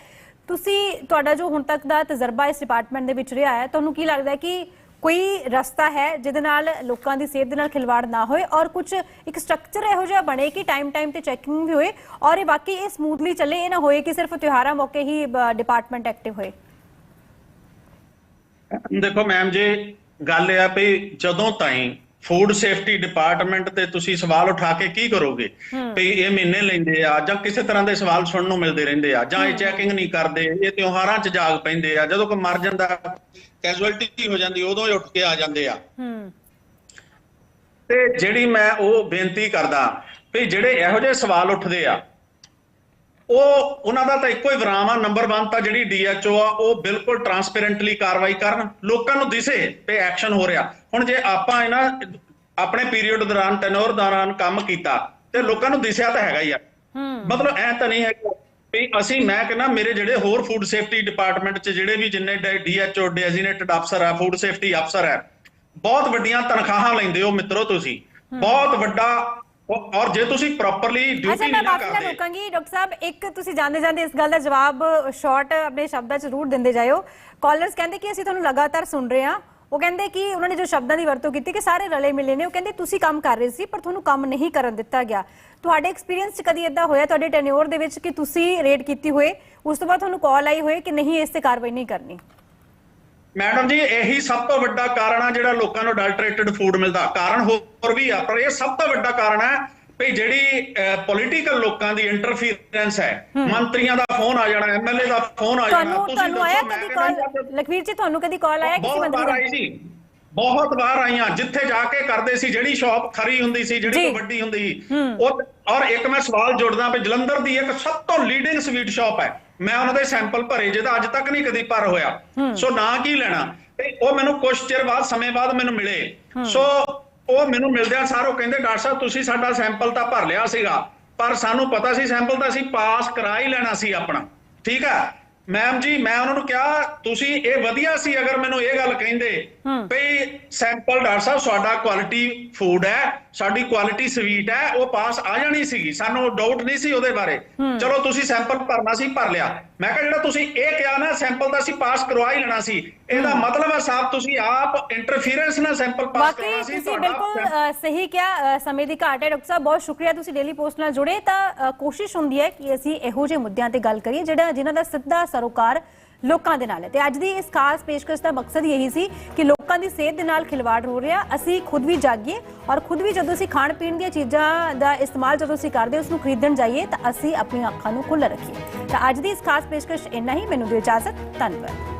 Speaker 5: ਤੁਸੀਂ ਤੁਹਾਡਾ ਜੋ ਹੁਣ ਤੱਕ ਦਾ ਤਜਰਬਾ ਇਸ ਡਿਪਾਰਟਮੈਂਟ ਦੇ ਵਿੱਚ ਰਿਹਾ ਹੈ ਤੁਹਾਨੂੰ ਕੀ ਲੱਗਦਾ ਹੈ ਕਿ ਕੋਈ ਰਸਤਾ ਹੈ ਜਿਹਦੇ ਨਾਲ ਲੋਕਾਂ ਦੀ ਸਿਹਤ ਦੇ ਨਾਲ ਖਿਲਵਾੜ ਨਾ ਹੋਏ ਔਰ ਕੁਝ ਇੱਕ ਸਟਰਕਚਰ ਇਹੋ ਜਿਹਾ ਬਣੇ ਕਿ ਟਾਈਮ ਟਾਈਮ ਤੇ ਚੈਕਿੰਗ ਵੀ ਹੋਏ ਔਰ ਇਹ ਬਾਕੀ ਇਹ ਸਮੂਥਲੀ ਚੱਲੇ, ਇਹ ਨਾ ਹੋਏ ਕਿ ਸਿਰਫ ਤਿਉਹਾਰਾਂ ਮੌਕੇ ਹੀ ਡਿਪਾਰਟਮੈਂਟ ਐਕਟਿਵ ਹੋਏ।
Speaker 6: ਦੇਖੋ ਮੈਮ ਜੀ ਗੱਲ ਇਹ ਆ ਵੀ ਜਦੋਂ ਤਾਈਂ ਫੂਡ ਸੇਫਟੀ ਡਿਪਾਰਟਮੈਂਟ ਤੇ ਤੁਸੀਂ ਸਵਾਲ ਉਠਾ ਕੇ ਕੀ ਕਰੋਗੇ? ਵੀ ਇਹ ਮਹੀਨੇ ਲੈਂਦੇ ਆ ਜਾਂ ਕਿਸੇ ਤਰ੍ਹਾਂ ਦੇ ਸਵਾਲ ਸੁਣਨ ਨੂੰ ਮਿਲਦੇ ਰਹਿੰਦੇ ਆ ਜਾਂ ਇਹ ਚੈਕਿੰਗ ਨਹੀਂ ਕਰਦੇ ਇਹ ਤਿਉਹਾਰਾਂ 'ਚ ਜਾਗ ਪੈਂਦੇ ਆ ਜਦੋਂ ਕੋਈ ਮਰ ਜਾਂਦਾ ਕੈਜੁਅਲਟੀ ਹੋ ਜਾਂਦੀ ਉਦੋਂ ਹੀ ਉੱਠ ਕੇ ਆ ਜਾਂਦੇ ਆ। ਤੇ ਜਿਹੜੀ ਮੈਂ ਉਹ ਬੇਨਤੀ ਕਰਦਾ ਵੀ ਜਿਹੜੇ ਇਹੋ ਜਿਹੇ ਸਵਾਲ ਉੱਠਦੇ ਆ ਉਹ ਉਹਨਾਂ ਦਾ ਤਾਂ ਇੱਕੋ ਹੀ ਵਿਰਾਮ ਆ ਨੰਬਰ 1 ਤਾਂ ਜਿਹੜੀ ਡੀਐਚਓ ਆ ਉਹ ਬਿਲਕੁਲ ਟਰਾਂਸਪੇਰੈਂਟਲੀ ਕਾਰਵਾਈ ਕਰਨ ਲੋਕਾਂ ਨੂੰ ਦਿਸੇ ਤੇ ਐਕਸ਼ਨ ਹੋ ਰਿਹਾ। ਹੁਣ ਜੇ ਆਪਾਂ ਇਹਨਾਂ ਆਪਣੇ ਪੀਰੀਅਡ ਦੌਰਾਨ ਟੈਨੋਰ ਦੌਰਾਨ ਕੰਮ ਕੀਤਾ ਤੇ ਲੋਕਾਂ ਨੂੰ ਦਿਸਿਆ ਤਾਂ ਹੈਗਾ ਹੀ ਆ। ਮਤਲਬ ਐ ਤਾਂ ਨਹੀਂ ਹੈ ਕਿ ਵੀ ਅਸੀਂ ਮੈਂ ਕਹਿੰਦਾ ਮੇਰੇ ਜਿਹੜੇ ਹੋਰ ਫੂਡ ਸੇਫਟੀ ਡਿਪਾਰਟਮੈਂਟ 'ਚ ਜਿਹੜੇ ਵੀ ਜਿੰਨੇ ਡੀਐਚਓ ਡੈਜ਼ਿਗਨੇਟਡ ਅਫਸਰ ਆ ਫੂਡ ਸੇਫਟੀ ਅਫਸਰ ਹੈ ਬਹੁਤ ਵੱਡੀਆਂ ਤਨਖਾਹਾਂ ਲੈਂਦੇ ਹੋ ਮਿੱਤਰੋ ਤੁਸੀਂ। ਬਹੁਤ ਵੱਡਾ ਔਰ ਜੇ ਤੁਸੀਂ ਪ੍ਰੋਪਰਲੀ
Speaker 5: ਅੱਛਾ
Speaker 6: ਡਿਊਟੀ
Speaker 5: ਮੈਂ
Speaker 6: ਨਹੀਂ ਨਾ
Speaker 5: ਮਾਫੀ ਨਾਲ
Speaker 6: ਕਰਦੇ।
Speaker 5: ਰੋਕਾਂਗੀ। ਡਾਕਟਰ ਸਾਹਿਬ ਇੱਕ ਤੁਸੀਂ ਜਾਂਦੇ ਜਾਂਦੇ ਇਸ ਗੱਲ ਦਾ ਜਵਾਬ ਸ਼ਾਰਟ ਆਪਣੇ ਸ਼ਬਦਾਂ 'ਚ ਜ਼ਰੂਰ ਦਿੰਦੇ ਜਾਇਓ। ਕਾਲਰਸ ਕਹਿੰਦੇ ਕਿ ਅਸੀਂ ਤੁਹਾਨੂੰ ਲਗਾਤਾਰ ਸੁਣ ਰਹੇ ਹਾਂ। ਉਹ ਕਹਿੰਦੇ ਕਿ ਉਹਨਾਂ ਨੇ ਜੋ ਸ਼ਬਦਾਂ ਦੀ ਵਰਤੋਂ ਕੀਤੀ ਕਿ ਸਾਰੇ ਰਲੇ ਮਿਲੇ ਨੇ। ਉਹ ਕਹਿੰਦੇ ਤੁਸੀਂ ਕੰਮ ਕਰ ਰਹੇ ਸੀ ਪਰ ਤੁਹਾਨੂੰ ਕੰਮ ਨਹੀਂ ਕਰਨ ਦਿੱਤਾ ਗਿਆ। ਤੁਹਾਡੇ ਐਕਸਪੀਰੀਅੰਸ 'ਚ ਕਦੀ ਇਦਾਂ ਹੋਇਆ ਤੁਹਾਡੇ ਟੈਨਿਓਰ ਦੇ ਵਿੱਚ ਕਿ ਤੁਸੀਂ ਰੇਡ ਕੀਤੀ ਹੋਏ ਉਸ ਤੋਂ ਬਾਅਦ ਤੁਹਾਨੂੰ ਕਾਲ ਆਈ ਹੋਏ ਕਿ ਨਹੀਂ ਇਸ ਤੇ ਕਾਰਵਾਈ ਨਹੀਂ ਕਰਨੀ?
Speaker 6: ਮੈਡਮ ਜੀ ਇਹੀ ਸਭ ਤੋਂ ਵੱਡਾ ਕਾਰਨ ਆ ਜਿਹੜਾ ਲੋਕਾਂ ਨੂੰ ਅਡਲਟਰੇਟਡ ਫੂਡ ਮਿਲਦਾ। ਕਾਰਨ ਹੋਰ ਵੀ ਆ ਪਰ ਇਹ ਸਭ ਤੋਂ ਵੱਡਾ ਕਾਰਨ ਹੈ ਵੀ ਜਿਹੜੀ ਪੋਲੀਟੀਕਲ ਲੋਕਾਂ ਦੀ ਇੰਟਰਫੀਰੈਂਸ ਹੈ। ਮੰਤਰੀਆਂ ਦਾ ਫੋਨ ਆ ਜਾਣਾ ਐਮਐਲਏ ਦਾ ਫੋਨ ਆ ਜਾਣਾ
Speaker 5: ਤੁਹਾਨੂੰ ਤੁਹਾਨੂੰ ਆਇਆ ਕਦੀ ਕਾਲ ਲਖਵੀਰ ਜੀ ਤੁਹਾਨੂੰ ਕਦੀ ਕਾਲ ਆਇਆ ਕਿਸੇ ਮੰਤਰੀ ਦਾ?
Speaker 6: ਬਹੁਤ ਵਾਰ ਆਈਆਂ ਜਿੱਥੇ ਜਾ ਕੇ ਕਰਦੇ ਸੀ ਜਿਹੜੀ ਸ਼ਾਪ ਖਰੀ ਹੁੰਦੀ ਸੀ ਜਿਹੜੀ ਵੱਡੀ ਹੁੰਦੀ ਸੀ। ਉਹ ਔਰ ਇੱਕ ਮੈਂ ਸਵਾਲ ਜੋੜਦਾ ਵੀ ਜਲੰਧਰ ਦੀ ਇੱਕ ਸਭ ਤੋਂ ਲੀਡਿੰਗ ਸਵੀਟ ਸ਼ਾਪ ਹੈ। ਮੈਂ ਉਹਨਾਂ ਦੇ ਸੈਂਪਲ ਭਰੇ ਜਿਹਦਾ ਅੱਜ ਤੱਕ ਨਹੀਂ ਕਦੀ ਭਰ ਹੋਇਆ। ਸੋ ਨਾ ਕੀ ਲੈਣਾ? ਤੇ ਉਹ ਮੈਨੂੰ ਕੁਝ ਚਿਰ ਬਾਅਦ ਸਮੇਂ ਬਾਅਦ ਮੈਨੂੰ ਮਿਲੇ। ਸੋ ਉਹ ਮੈਨੂੰ ਮਿਲਦਿਆਂ ਸਾਰੋ ਕਹਿੰਦੇ ਡਾਕਟਰ ਸਾਹਿਬ ਤੁਸੀਂ ਸਾਡਾ ਸੈਂਪਲ ਤਾਂ ਭਰ ਲਿਆ ਸੀਗਾ ਪਰ ਸਾਨੂੰ ਪਤਾ ਸੀ ਸੈਂਪਲ ਤਾਂ ਅਸੀਂ ਪਾਸ ਕਰਾ ਹੀ ਲੈਣਾ ਸੀ ਆਪਣਾ। ਠੀਕ ਹੈ? ਮੈਮ ਜੀ ਮੈਂ ਉਹਨਾਂ ਨੂੰ ਕਿਹਾ ਤੁਸੀਂ ਇਹ ਵਧੀਆ ਸੀ ਅਗਰ ਮੈਨੂੰ ਇਹ ਗੱਲ ਕਹਿੰਦੇ ਵੀ ਸੈਂਪਲ ਡਾਕਟਰ ਸਾਹਿਬ ਸਾਡਾ ਕੁਆਲਿਟੀ ਫੂਡ ਹੈ ਸਾਡੀ ਕੁਆਲਿਟੀ ਸਵੀਟ ਹੈ ਉਹ ਪਾਸ ਆ ਜਾਣੀ ਸੀਗੀ। ਸਾਨੂੰ ਡਾਊਟ ਨਹੀਂ ਸੀ ਉਹਦੇ ਬਾਰੇ। ਚਲੋ ਤੁਸੀਂ ਸੈਂਪਲ ਭਰਨਾ ਸੀ ਭਰ ਲਿਆ। ਮੈਂ ਕਿਹਾ ਜਿਹੜਾ ਤੁਸੀਂ ਇਹ ਕਿਹਾ ਨਾ ਸੈਂਪਲ ਦਾ ਅਸੀਂ ਪਾਸ ਕਰਵਾ ਹੀ ਲੈਣਾ ਸੀ। ਇਹਦਾ ਮਤਲਬ ਹੈ ਸਾਹਿਬ ਤੁਸੀਂ ਆਪ ਇੰਟਰਫੀਰੈਂਸ ਨਾਲ ਸੈਂਪਲ ਪਾਸ ਕਰਵਾਉਣਾ ਸੀ
Speaker 5: ਤੁਸੀਂ ਬਿਲਕੁਲ ਸਹੀ ਕਿਹਾ ਸਮੇਂ ਦੀ ਘਾਟ ਹੈ। ਡਾਕਟਰ ਸਾਹਿਬ ਬਹੁਤ ਸ਼ੁਕਰੀਆ ਤੁਸੀਂ ਡੇਲੀ ਪੋਸਟ ਨਾਲ ਜੁੜੇ। ਤਾਂ ਕੋਸ਼ਿਸ਼ ਹੁੰਦੀ ਹੈ ਕਿ ਅਸੀਂ ਇਹੋ ਜਿਹੇ ਮੁੱਦਿਆਂ ਤੇ ਗੱਲ ਕਰੀਏ ਜਿਹੜਾ ਜਿਨ੍ਹਾਂ ਦਾ ਸਿੱਧਾ ਸਰੋਕਾਰ ਲੋਕਾਂ ਦੇ ਨਾਲ ਹੈ। ਤੇ ਅੱਜ ਦੀ ਇਸ ਖਾਸ ਪੇਸ਼ਕਸ਼ ਦਾ ਮਕਸਦ ਇਹੀ ਸੀ ਕਿ ਲੋਕਾਂ ਦੀ ਸਿਹਤ ਦੇ ਨਾਲ ਖਿਲਵਾੜ ਹੋ ਰਿਹਾ। ਅਸੀਂ ਖੁਦ ਵੀ ਜਾਗੀਏ ਔਰ ਖੁਦ ਵੀ ਜਦੋਂ ਅਸੀਂ ਖਾਣ ਪੀਣ ਦੀਆਂ ਚੀਜ਼ਾਂ ਦਾ ਇਸਤੇਮਾਲ ਜਦੋਂ ਅਸੀਂ ਕਰਦੇ ਉਸ ਨੂੰ ਖਰੀਦਣ ਜਾਈਏ, ਤਾਂ ਅਸੀਂ ਆਪਣੀਆਂ ਅੱਖਾਂ ਨੂੰ ਖੁੱਲ੍ਹ ਰੱਖੀਏ। ਤਾਂ ਅੱਜ ਦੀ ਇਸ ਖਾਸ ਪੇਸ਼ਕਸ਼ ਇੰਨਾ ਹੀ। ਮੈਨੂੰ ਦਿਓ ਇਜਾਜ਼ਤ। ਧੰਨਵਾਦ।